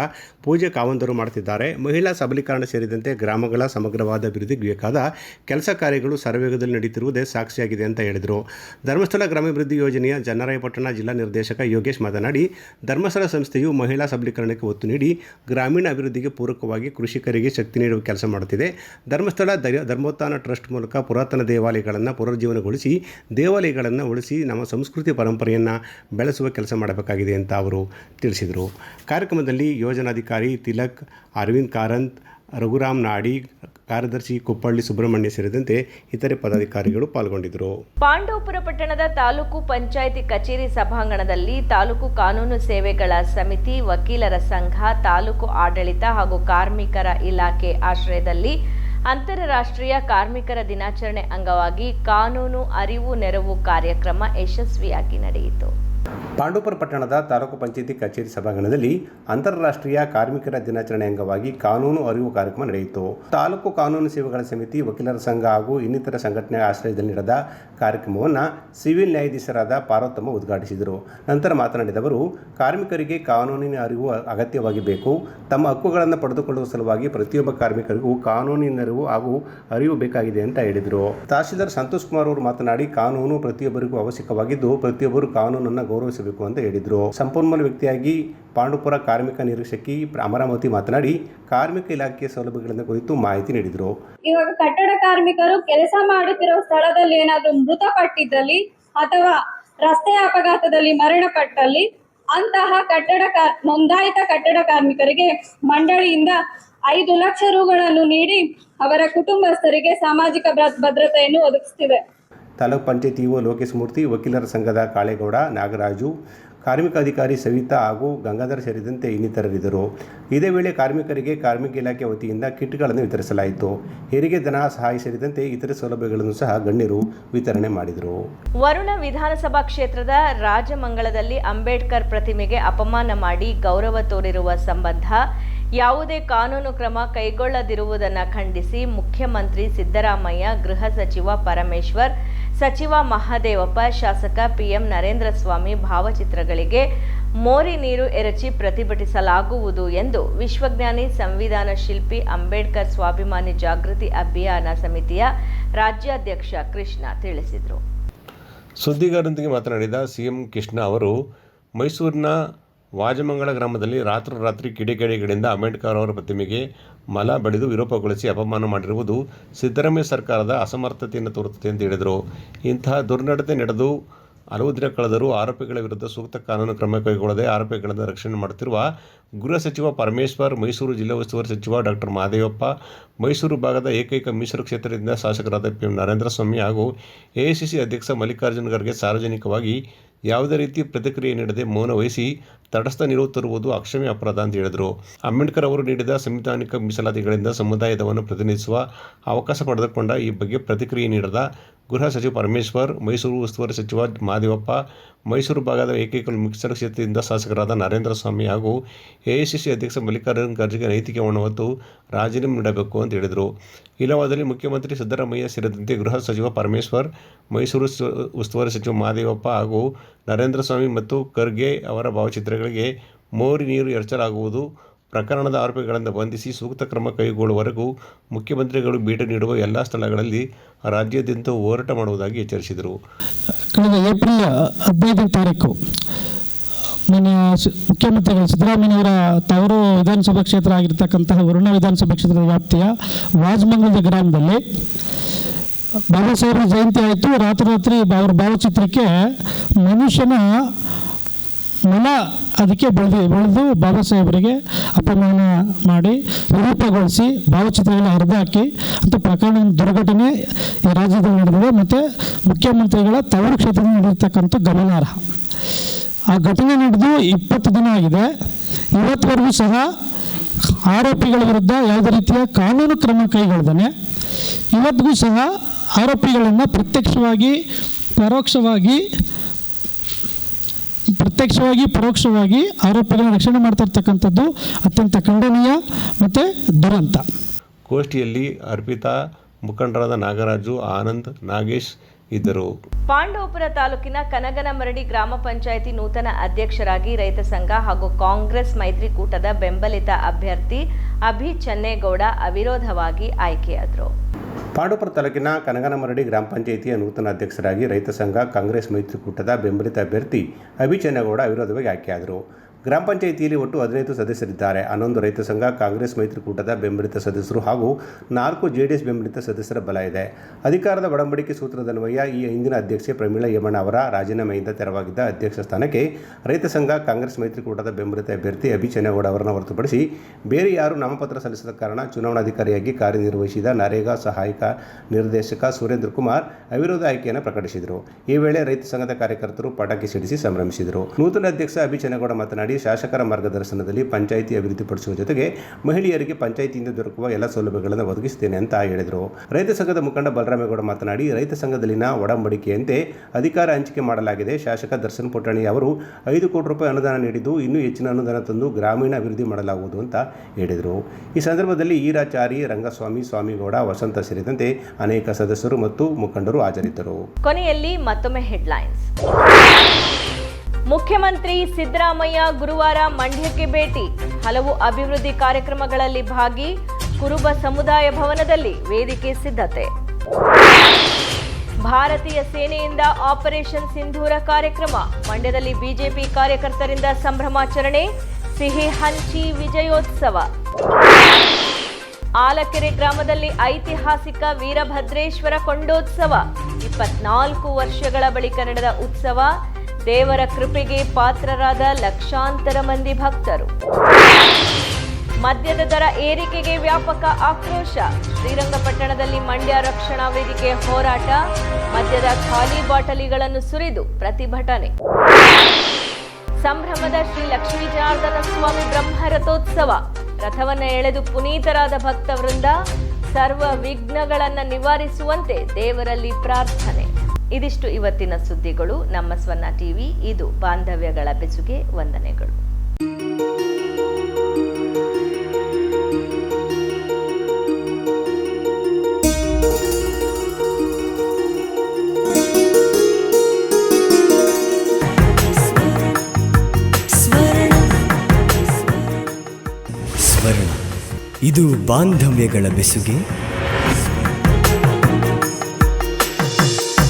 ಪೂಜೆ ಕಾವಂದರು ಮಾಡುತ್ತಿದ್ದಾರೆ. ಮಹಿಳಾ ಸಬಲೀಕರಣ ಸೇರಿದಂತೆ ಗ್ರಾಮಗಳ ಸಮಗ್ರವಾದ ಅಭಿವೃದ್ಧಿಗೆ ಬೇಕಾದ ಕೆಲಸ ಕಾರ್ಯಗಳು ಸರ್ವೇಗದಲ್ಲಿ ನಡೆಯುತ್ತಿರುವುದೇ ಸಾಕ್ಷಿಯಾಗಿದೆ ಅಂತ ಹೇಳಿದರು. ಧರ್ಮಸ್ಥಳ ಗ್ರಾಮಾಭಿವೃದ್ಧಿ ಯೋಜನೆಯ ಜನರಾಯಪಟ್ಟಣ ಜಿಲ್ಲಾ ನಿರ್ದೇಶಕ ಯೋಗೇಶ್ ಮಾತನಾಡಿ, ಧರ್ಮಸ್ಥಳ ಸಂಸ್ಥೆಯು ಮಹಿಳಾ ಸಬಲೀಕರಣಕ್ಕೆ ಒತ್ತು ನೀಡಿ ಗ್ರಾಮೀಣ ಅಭಿವೃದ್ಧಿಗೆ ಪೂರಕವಾಗಿ ಕೃಷಿಕರಿಗೆ ಶಕ್ತಿ ನೀಡುವ ಕೆಲಸ ಮಾಡುತ್ತಿದೆ. ಧರ್ಮಸ್ಥಳ ಧರ್ಮ ಧರ್ಮೋತ್ಥಾನ ಟ್ರಸ್ಟ್ ಮೂಲಕ ಪುರಾತನ ದೇವಾಲಯಗಳನ್ನು ಪುನರುಜ್ಜೀವನಗೊಳಿಸಿ, ದೇವಾಲಯಗಳನ್ನು ಉಳಿಸಿ ನಮ್ಮ ಸಂಸ್ಕೃತಿ ಪರಂಪರೆಯನ್ನು ಬೆಳೆಸುವ ಕೆಲಸ ಮಾಡಬೇಕಾಗಿದೆ ಅಂತ ಅವರು ತಿಳಿಸಿದರು. ಕಾರ್ಯಕ್ರಮದಲ್ಲಿ ಯೋಜನಾಧಿಕಾರಿ ತಿಲಕ್, ಅರವಿಂದ್ ಕಾರಂತ್, ರಘುರಾಮ್ ನಾಡಿ, ಕಾರ್ಯದರ್ಶಿ ಕುಪ್ಪಳ್ಳಿ ಸುಬ್ರಹ್ಮಣ್ಯ ಸೇರಿದಂತೆ ಇತರೆ ಪದಾಧಿಕಾರಿಗಳು ಪಾಲ್ಗೊಂಡಿದ್ದರು. ಪಾಂಡವಪುರ ಪಟ್ಟಣದ ತಾಲೂಕು ಪಂಚಾಯಿತಿ ಕಚೇರಿ ಸಭಾಂಗಣದಲ್ಲಿ ತಾಲೂಕು ಕಾನೂನು ಸೇವೆಗಳ ಸಮಿತಿ ವಕೀಲರ ಸಂಘ, ತಾಲೂಕು ಆಡಳಿತ ಹಾಗೂ ಕಾರ್ಮಿಕರ ಇಲಾಖೆ ಆಶ್ರಯದಲ್ಲಿ ಅಂತಾರಾಷ್ಟ್ರೀಯ ಕಾರ್ಮಿಕರ ದಿನಾಚರಣೆ ಅಂಗವಾಗಿ ಕಾನೂನು ಅರಿವು ನೆರವು ಕಾರ್ಯಕ್ರಮ ಯಶಸ್ವಿಯಾಗಿ ನಡೆಯಿತು. ಪಾಂಡುಪುರ ಪಟ್ಟಣದ ತಾಲೂಕು ಪಂಚಾಯಿತಿ ಕಚೇರಿ ಸಭಾಂಗಣದಲ್ಲಿ ಅಂತಾರಾಷ್ಟ್ರೀಯ ಕಾರ್ಮಿಕರ ದಿನಾಚರಣೆ ಅಂಗವಾಗಿ ಕಾನೂನು ಅರಿವು ಕಾರ್ಯಕ್ರಮ ನಡೆಯಿತು. ತಾಲೂಕು ಕಾನೂನು ಸೇವೆಗಳ ಸಮಿತಿ, ವಕೀಲರ ಸಂಘ ಹಾಗೂ ಇನ್ನಿತರ ಸಂಘಟನೆ ಆಶ್ರಯದಲ್ಲಿ ನಡೆದ ಕಾರ್ಯಕ್ರಮವನ್ನು ಸಿವಿಲ್ ನ್ಯಾಯಾಧೀಶರಾದ ಪಾರ್ವತಮ್ಮ ಉದ್ಘಾಟಿಸಿದರು. ನಂತರ ಮಾತನಾಡಿದ ಅವರು, ಕಾರ್ಮಿಕರಿಗೆ ಕಾನೂನಿನ ಅರಿವು ಅಗತ್ಯವಾಗಿ ಬೇಕು ತಮ್ಮ ಹಕ್ಕುಗಳನ್ನು ಪಡೆದುಕೊಳ್ಳುವ ಸಲುವಾಗಿ ಪ್ರತಿಯೊಬ್ಬ ಕಾರ್ಮಿಕರಿಗೂ ಕಾನೂನಿನ ಅರಿವು ಹಾಗೂ ಅರಿವು ಬೇಕಾಗಿದೆ ಅಂತ ಹೇಳಿದರು. ತಹಶೀಲ್ದಾರ್ ಸಂತೋಷ್ ಕುಮಾರ್ ಅವರು ಮಾತನಾಡಿ, ಕಾನೂನು ಪ್ರತಿಯೊಬ್ಬರಿಗೂ ಅವಶ್ಯಕವಾಗಿದ್ದು ಪ್ರತಿಯೊಬ್ಬರು ಕಾನೂನನ್ನು ಗೌರವಿಸಬೇಕು ಅಂತ ಹೇಳಿದರು. ಸಂಪನ್ಮೂಲ ವ್ಯಕ್ತಿಯಾಗಿ ಪಾಂಡುಪುರ ಕಾರ್ಮಿಕ ನಿರೀಕ್ಷಕಿ ಅಮರಾವತಿ ಮಾತನಾಡಿ ಕಾರ್ಮಿಕ ಇಲಾಖೆಯ ಸೌಲಭ್ಯಗಳನ್ನು ಕುರಿತು ಮಾಹಿತಿ ನೀಡಿದರು. ಇವಾಗ ಕಟ್ಟಡ ಕಾರ್ಮಿಕರು ಕೆಲಸ ಮಾಡುತ್ತಿರುವ ಸ್ಥಳದಲ್ಲಿ ಏನಾದರೂ ಮೃತಪಟ್ಟಿದ್ದಲ್ಲಿ ಅಥವಾ ರಸ್ತೆ ಅಪಘಾತದಲ್ಲಿ ಮರಣಪಟ್ಟಲ್ಲಿ ಅಂತಹ ಕಟ್ಟಡ ನೋಂದಾಯಿತ ಕಟ್ಟಡ ಕಾರ್ಮಿಕರಿಗೆ ಮಂಡಳಿಯಿಂದ ಐದು ಲಕ್ಷ ರೂಗಳನ್ನು ನೀಡಿ ಅವರ ಕುಟುಂಬಸ್ಥರಿಗೆ ಸಾಮಾಜಿಕ ಭದ್ರ- ಭದ್ರತೆಯನ್ನು ಒದಗಿಸುತ್ತಿದೆ. ತಾಲೂಕ್ ಪಂಚಾಯತ್ ಇಒ ಲೋಕೇಶ್ ಮೂರ್ತಿ ವಕೀಲರ ಸಂಘದ ಕಾಳೇಗೌಡ ನಾಗರಾಜು ಕಾರ್ಮಿಕ ಅಧಿಕಾರಿ ಸವಿತಾ ಹಾಗೂ ಗಂಗಾಧರ್ ಸೇರಿದಂತೆ ಇನ್ನಿತರರಿದ್ದರು. ಇದೇ ವೇಳೆ ಕಾರ್ಮಿಕರಿಗೆ ಕಾರ್ಮಿಕ ಇಲಾಖೆ ವತಿಯಿಂದ ಕಿಟ್ಗಳನ್ನು ವಿತರಿಸಲಾಯಿತು. ಹೆರಿಗೆ ಧನ ಸಹಾಯ ಸೇರಿದಂತೆ ಇತರೆ ಸೌಲಭ್ಯಗಳನ್ನು ಸಹ ಗಣ್ಯರು ವಿತರಣೆ ಮಾಡಿದರು. ವರುಣ ವಿಧಾನಸಭಾ ಕ್ಷೇತ್ರದ ರಾಜಮಂಗಲದಲ್ಲಿ ಅಂಬೇಡ್ಕರ್ ಪ್ರತಿಮೆಗೆ ಅಪಮಾನ ಮಾಡಿ ಗೌರವ ತೋರಿರುವ ಸಂಬಂಧ ಯಾವುದೇ ಕಾನೂನು ಕ್ರಮ ಕೈಗೊಳ್ಳದಿರುವುದನ್ನು ಖಂಡಿಸಿ ಮುಖ್ಯಮಂತ್ರಿ ಸಿದ್ದರಾಮಯ್ಯ, ಗೃಹ ಸಚಿವ ಪರಮೇಶ್ವರ್ ಸಚಿವ ಮಹಾದೇವಪ್ಪ, ಶಾಸಕ ಪಿಎಂ ನರೇಂದ್ರ ಸ್ವಾಮಿ ಭಾವಚಿತ್ರಗಳಿಗೆ ಮೋರಿ ನೀರು ಎರಚಿ ಪ್ರತಿಭಟಿಸಲಾಗುವುದು ಎಂದು ವಿಶ್ವಜ್ಞಾನಿ ಸಂವಿಧಾನ ಶಿಲ್ಪಿ ಅಂಬೇಡ್ಕರ್ ಸ್ವಾಭಿಮಾನಿ ಜಾಗೃತಿ ಅಭಿಯಾನ ಸಮಿತಿಯ ರಾಜ್ಯಾಧ್ಯಕ್ಷ ಕೃಷ್ಣ ತಿಳಿಸಿದರು. ಸುದ್ದಿಗಾರರೊಂದಿಗೆ ಮಾತನಾಡಿದ ಸಿಎಂ ಕೃಷ್ಣ ಅವರು, ಮೈಸೂರಿನ ವಾಜಮಂಗಳ ಗ್ರಾಮದಲ್ಲಿ ರಾತ್ರೋರಾತ್ರಿ ಕಿಡಿಗೇಡಿಗಳಿಂದ ಅಂಬೇಡ್ಕರ್ ಅವರ ಪ್ರತಿಮೆಗೆ ಮಲ ಬಡಿದು ವಿರೂಪಗೊಳಿಸಿ ಅಪಮಾನ ಮಾಡಿರುವುದು ಸಿದ್ದರಾಮಯ್ಯ ಸರ್ಕಾರದ ಅಸಮರ್ಥತೆಯನ್ನು ತೋರುತ್ತದೆ ಎಂದು ಹೇಳಿದರು. ಇಂತಹ ದುರ್ನಡತೆ ನಡೆದು ಹಲವು ದಿನ ಕಳೆದರೂ ಆರೋಪಿಗಳ ವಿರುದ್ಧ ಸೂಕ್ತ ಕಾನೂನು ಕ್ರಮ ಕೈಗೊಳ್ಳದೆ ಆರೋಪಿಗಳನ್ನು ರಕ್ಷಣೆ ಮಾಡುತ್ತಿರುವ ಗೃಹ ಸಚಿವ ಪರಮೇಶ್ವರ್, ಮೈಸೂರು ಜಿಲ್ಲಾ ಉಸ್ತುವಾರಿ ಸಚಿವ ಡಾಕ್ಟರ್ ಮಹದೇವಪ್ಪ ಮೈಸೂರು ಭಾಗದ ಏಕೈಕ ಮೀಸಲು ಕ್ಷೇತ್ರದಿಂದ ಶಾಸಕರಾದ ಪಿ ಎಂ ನರೇಂದ್ರ ಸ್ವಾಮಿ ಹಾಗೂ ಎಐಸಿಸಿ ಅಧ್ಯಕ್ಷ ಮಲ್ಲಿಕಾರ್ಜುನ ಖರ್ಗೆ ಸಾರ್ವಜನಿಕವಾಗಿ ಯಾವುದೇ ರೀತಿ ಪ್ರತಿಕ್ರಿಯೆ ನೀಡದೆ ಮೌನ ವಹಿಸಿ ತಟಸ್ಥ ನಿಲುವು ತರುವುದು ಅಕ್ಷಮ್ಯ ಅಪರಾಧ ಅಂತ ಹೇಳಿದರು. ಅಂಬೇಡ್ಕರ್ ಅವರು ನೀಡಿದ ಸಂವಿಧಾನಿಕ ಮೀಸಲಾತಿಗಳಿಂದ ಸಮುದಾಯದವನ್ನು ಪ್ರತಿನಿಧಿಸುವ ಅವಕಾಶ ಪಡೆದುಕೊಂಡ ಈ ಬಗ್ಗೆ ಪ್ರತಿಕ್ರಿಯೆ ನೀಡದ ಗೃಹ ಸಚಿವ ಪರಮೇಶ್ವರ್, ಮೈಸೂರು ಉಸ್ತುವಾರಿ ಸಚಿವ ಮಹದೇವಪ್ಪ ಮೈಸೂರು ಭಾಗದ ಏಕೈಕ ಮಿಕ್ಸರ್ ಕ್ಷೇತ್ರದಿಂದ ಶಾಸಕರಾದ ನರೇಂದ್ರ ಸ್ವಾಮಿ ಹಾಗೂ ಎಐಸಿಸಿ ಅಧ್ಯಕ್ಷ ಮಲ್ಲಿಕಾರ್ಜುನ್ ಖರ್ಗೆಗೆ ನೈತಿಕ ಹೊಣವತ್ತು ರಾಜೀನಾಮೆ ನೀಡಬೇಕು ಅಂತ ಹೇಳಿದರು. ಇಲ್ಲವಾದಲ್ಲಿ ಮುಖ್ಯಮಂತ್ರಿ ಸಿದ್ದರಾಮಯ್ಯ ಸೇರಿದಂತೆ ಗೃಹ ಸಚಿವ ಪರಮೇಶ್ವರ್, ಮೈಸೂರು ಉಸ್ತುವಾರಿ ಸಚಿವ ಮಹಾದೇವಪ್ಪ ಹಾಗೂ ನರೇಂದ್ರ ಸ್ವಾಮಿ ಮತ್ತು ಖರ್ಗೆ ಅವರ ಭಾವಚಿತ್ರಗಳಿಗೆ ಮೋರಿ ನೀರು ಎರಚಲಾಗುವುದು. ಪ್ರಕರಣದ ಆರೋಪಿಗಳನ್ನು ಬಂಧಿಸಿ ಸೂಕ್ತ ಕ್ರಮ ಕೈಗೊಳ್ಳುವವರೆಗೂ ಮುಖ್ಯಮಂತ್ರಿಗಳು ಭೇಟಿ ನೀಡುವ ಎಲ್ಲ ಸ್ಥಳಗಳಲ್ಲಿ ರಾಜ್ಯಾದ್ಯಂತ ಹೋರಾಟ ಮಾಡುವುದಾಗಿ ಎಚ್ಚರಿಸಿದರು. ಕಳೆದ ಏಪ್ರಿಲ್ ಹದಿನೈದನೇ ತಾರೀಕು ಮಾನ್ಯ ಮುಖ್ಯಮಂತ್ರಿಗಳು ಸಿದ್ದರಾಮಯ್ಯವರ ತವರು ವಿಧಾನಸಭಾ ಕ್ಷೇತ್ರ ಆಗಿರ್ತಕ್ಕಂತಹ ವರುಣ ವಿಧಾನಸಭಾ ಕ್ಷೇತ್ರದ ವ್ಯಾಪ್ತಿಯ ವಾಜಮಂಗಲದ ಗ್ರಾಮದಲ್ಲಿ ಬಾಬಾ ಸಾಹೇಬರ ಜಯಂತಿ ಆಯಿತು. ರಾತ್ರಿ ರಾತ್ರಿ ಅವ್ರ ಭಾವಚಿತ್ರಕ್ಕೆ ಮನುಷ್ಯನ ಮನ ಅದಕ್ಕೆ ಬೆಳೆದು ಬೆಳೆದು ಬಾಬಾ ಸಾಹೇಬರಿಗೆ ಅಪಮಾನ ಮಾಡಿ ವಿರೂಪಗೊಳಿಸಿ ಭಾವಚಿತ್ರಗಳನ್ನ ಹರಿದು ಹಾಕಿ ಅಂತ ಪ್ರಕರಣ ದುರ್ಘಟನೆ ರಾಜ್ಯದಲ್ಲಿ ನಡೆದಿದೆ. ಮತ್ತು ಮುಖ್ಯಮಂತ್ರಿಗಳ ತವರು ಕ್ಷೇತ್ರದಲ್ಲಿ ನಡೆದಿರ್ತಕ್ಕಂಥ ಗಮನಾರ್ಹ. ಆ ಘಟನೆ ನಡೆದು ಇಪ್ಪತ್ತು ದಿನ ಆಗಿದೆ. ಇವತ್ತವರೆಗೂ ಸಹ ಆರೋಪಿಗಳ ವಿರುದ್ಧ ಯಾವುದೇ ರೀತಿಯ ಕಾನೂನು ಕ್ರಮ ಕೈಗೊಳ್ದಾನೆ ಇವತ್ತಿಗೂ ಸಹ ಆರೋಪಿಗಳನ್ನು ಪ್ರತ್ಯಕ್ಷವಾಗಿ, ಪರೋಕ್ಷವಾಗಿ ಪ್ರತ್ಯಕ್ಷವಾಗಿ ಪರೋಕ್ಷವಾಗಿ ಆರೋಪಿಗಳನ್ನ ರಕ್ಷಣೆ ಮಾಡ್ತಾ ಇರ್ತಕ್ಕಂಥದ್ದು ಅತ್ಯಂತ ಖಂಡನೀಯ ಮತ್ತು ದುರಂತ. ಗೋಷ್ಠಿಯಲ್ಲಿ ಅರ್ಪಿತಾ ಮುಖಂಡರಾದ ನಾಗರಾಜು ಆನಂದ್ ನಾಗೇಶ್ ಇದ್ದರು. ಪಾಂಡವಪುರ ತಾಲೂಕಿನ ಕನಗನಮರಡಿ ಗ್ರಾಮ ಪಂಚಾಯಿತಿ ನೂತನ ಅಧ್ಯಕ್ಷರಾಗಿ ರೈತ ಸಂಘ ಹಾಗೂ ಕಾಂಗ್ರೆಸ್ ಮೈತ್ರಿಕೂಟದ ಬೆಂಬಲಿತ ಅಭ್ಯರ್ಥಿ ಅಭಿ ಚೆನ್ನೇಗೌಡ ಅವಿರೋಧವಾಗಿ ಆಯ್ಕೆಯಾದರು. ಪಾಂಡವಪುರ ತಾಲೂಕಿನ ಕನಗನಮರಡಿ ಗ್ರಾಮ ಪಂಚಾಯಿತಿಯ ನೂತನ ಅಧ್ಯಕ್ಷರಾಗಿ ರೈತ ಸಂಘ ಕಾಂಗ್ರೆಸ್ ಮೈತ್ರಿಕೂಟದ ಬೆಂಬಲಿತ ಅಭ್ಯರ್ಥಿ ಅಭಿಚನ್ನಗೌಡ ಅವಿರೋಧವಾಗಿ ಆಯ್ಕೆಯಾದರು. ಗ್ರಾಮ ಪಂಚಾಯಿತಿಯಲ್ಲಿ ಒಟ್ಟು ಹದಿನೈದು ಸದಸ್ಯರಿದ್ದಾರೆ. ಹನ್ನೊಂದು ರೈತ ಸಂಘ, ಕಾಂಗ್ರೆಸ್ ಮೈತ್ರಿಕೂಟದ ಬೆಂಬಲಿತ ಸದಸ್ಯರು ಹಾಗೂ ನಾಲ್ಕು ಜೆಡಿಎಸ್ ಬೆಂಬಲಿತ ಸದಸ್ಯರ ಬಲ ಇದೆ. ಅಧಿಕಾರದ ಒಡಂಬಡಿಕೆ ಸೂತ್ರದನ್ವಯ ಈ ಹಿಂದಿನ ಅಧ್ಯಕ್ಷೆ ಪ್ರಮೀಳಾ ಯಮಣ್ಣ ಅವರ ರಾಜೀನಾಮೆಯಿಂದ ತೆರವಾಗಿದ್ದ ಅಧ್ಯಕ್ಷ ಸ್ಥಾನಕ್ಕೆ ರೈತ ಸಂಘ, ಕಾಂಗ್ರೆಸ್ ಮೈತ್ರಿಕೂಟದ ಬೆಂಬಲಿತ ಅಭ್ಯರ್ಥಿ ಅಭಿ ಅವರನ್ನು ಹೊರತುಪಡಿಸಿ ಬೇರೆ ಯಾರು ನಾಮಪತ್ರ ಸಲ್ಲಿಸದ ಕಾರಣ ಚುನಾವಣಾಧಿಕಾರಿಯಾಗಿ ಕಾರ್ಯನಿರ್ವಹಿಸಿದ ನರೇಗಾ ಸಹಾಯಕ ನಿರ್ದೇಶಕ ಸುರೇಂದ್ರ ಕುಮಾರ್ ಅವಿರೋಧ ಆಯ್ಕೆಯನ್ನು ಪ್ರಕಟಿಸಿದರು. ಈ ವೇಳೆ ರೈತ ಸಂಘದ ಕಾರ್ಯಕರ್ತರು ಪಟಾಕಿ ಸಿಡಿಸಿ ಸಂಭ್ರಮಿಸಿದರು. ನೂತನ ಅಧ್ಯಕ್ಷ ಅಭಿ ಮಾತನಾಡಿ ಶಾಸಕರ ಮಾರ್ಗದರ್ಶನದಲ್ಲಿ ಪಂಚಾಯಿತಿ ಅಭಿವೃದ್ಧಿಪಡಿಸುವ ಜೊತೆಗೆ ಮಹಿಳೆಯರಿಗೆ ಪಂಚಾಯಿತಿಯಿಂದ ದೊರಕುವ ಎಲ್ಲ ಸೌಲಭ್ಯಗಳನ್ನು ಒದಗಿಸುತ್ತೇನೆ ಅಂತ ಹೇಳಿದರು. ರೈತ ಸಂಘದ ಮುಖಂಡ ಬಲರಾಮೇಗೌಡ ಮಾತನಾಡಿ, ರೈತ ಸಂಘದಲ್ಲಿನ ಒಡಂಬಡಿಕೆಯಂತೆ ಅಧಿಕಾರ ಹಂಚಿಕೆ ಮಾಡಲಾಗಿದೆ. ಶಾಸಕ ದರ್ಶನ್ ಪುಟ್ಟಣಿ ಅವರು ಐದು ಕೋಟಿ ರೂಪಾಯಿ ಅನುದಾನ ನೀಡಿದ್ದು ಇನ್ನೂ ಹೆಚ್ಚಿನ ಅನುದಾನ ತಂದು ಗ್ರಾಮೀಣ ಅಭಿವೃದ್ಧಿ ಮಾಡಲಾಗುವುದು ಅಂತ ಹೇಳಿದರು. ಈ ಸಂದರ್ಭದಲ್ಲಿ ಈರಾಚಾರಿ ರಂಗಸ್ವಾಮಿ, ಸ್ವಾಮಿಗೌಡ, ವಸಂತ ಸೇರಿದಂತೆ ಅನೇಕ ಸದಸ್ಯರು ಮತ್ತು ಮುಖಂಡರು ಹಾಜರಿದ್ದರು. ಕೊನೆಯಲ್ಲಿ ಮತ್ತೊಮ್ಮೆ ಹೆಡ್ಲೈನ್ಸ್. ಮುಖ್ಯಮಂತ್ರಿ ಸಿದ್ದರಾಮಯ್ಯ ಗುರುವಾರ ಮಂಡ್ಯಕ್ಕೆ ಭೇಟಿ. ಹಲವು ಅಭಿವೃದ್ಧಿ ಕಾರ್ಯಕ್ರಮಗಳಲ್ಲಿ ಭಾಗಿ ಕುರುಬ ಸಮುದಾಯ ಭವನದಲ್ಲಿ ವೇದಿಕೆ ಸಿದ್ಧತೆ. ಭಾರತೀಯ ಸೇನೆಯಿಂದ ಆಪರೇಷನ್ ಸಿಂಧೂರ ಕಾರ್ಯಕ್ರಮ. ಮಂಡ್ಯದಲ್ಲಿ ಬಿಜೆಪಿ ಕಾರ್ಯಕರ್ತರಿಂದ ಸಂಭ್ರಮಾಚರಣೆ, ಸಿಹಿ ಹಂಚಿ ವಿಜಯೋತ್ಸವ. ಆಲಕೆರೆ ಗ್ರಾಮದಲ್ಲಿ ಐತಿಹಾಸಿಕ ವೀರಭದ್ರೇಶ್ವರ ಕೊಂಡೋತ್ಸವ. ಇಪ್ಪತ್ನಾಲ್ಕು ವರ್ಷಗಳ ಬಳಿಕ ನಡೆದ ಉತ್ಸವ. ದೇವರ ಕೃಪೆಗೆ ಪಾತ್ರರಾದ ಲಕ್ಷಾಂತರ ಮಂದಿ ಭಕ್ತರು. ಮದ್ಯದ ದರ ಏರಿಕೆಗೆ ವ್ಯಾಪಕ ಆಕ್ರೋಶ. ಶ್ರೀರಂಗಪಟ್ಟಣದಲ್ಲಿ ಮಂಡ್ಯ ರಕ್ಷಣಾ ವೇದಿಕೆ ಹೋರಾಟ. ಮದ್ಯದ ಖಾಲಿ ಬಾಟಲಿಗಳನ್ನು ಸುರಿದು ಪ್ರತಿಭಟನೆ. ಸಂಭ್ರಮದ ಶ್ರೀ ಲಕ್ಷ್ಮೀ ಜನಾರ್ದನ ಸ್ವಾಮಿ ಬ್ರಹ್ಮರಥೋತ್ಸವ. ರಥವನ್ನು ಎಳೆದು ಪುನೀತರಾದ ಭಕ್ತವೃಂದ ಸರ್ವ ವಿಘ್ನಗಳನ್ನು ನಿವಾರಿಸುವಂತೆ ದೇವರಲ್ಲಿ ಪ್ರಾರ್ಥನೆ. ಇದಿಷ್ಟು ಇವತ್ತಿನ ಸುದ್ದಿಗಳು. ನಮ್ಮ ಸ್ವರ್ಣ ಟಿವಿ ಇದು ಬಾಂಧವ್ಯಗಳ ಬೆಸುಗೆ ವಂದನೆಗಳು. ಇದು ಬಾಂಧವ್ಯಗಳ ಬೆಸುಗೆ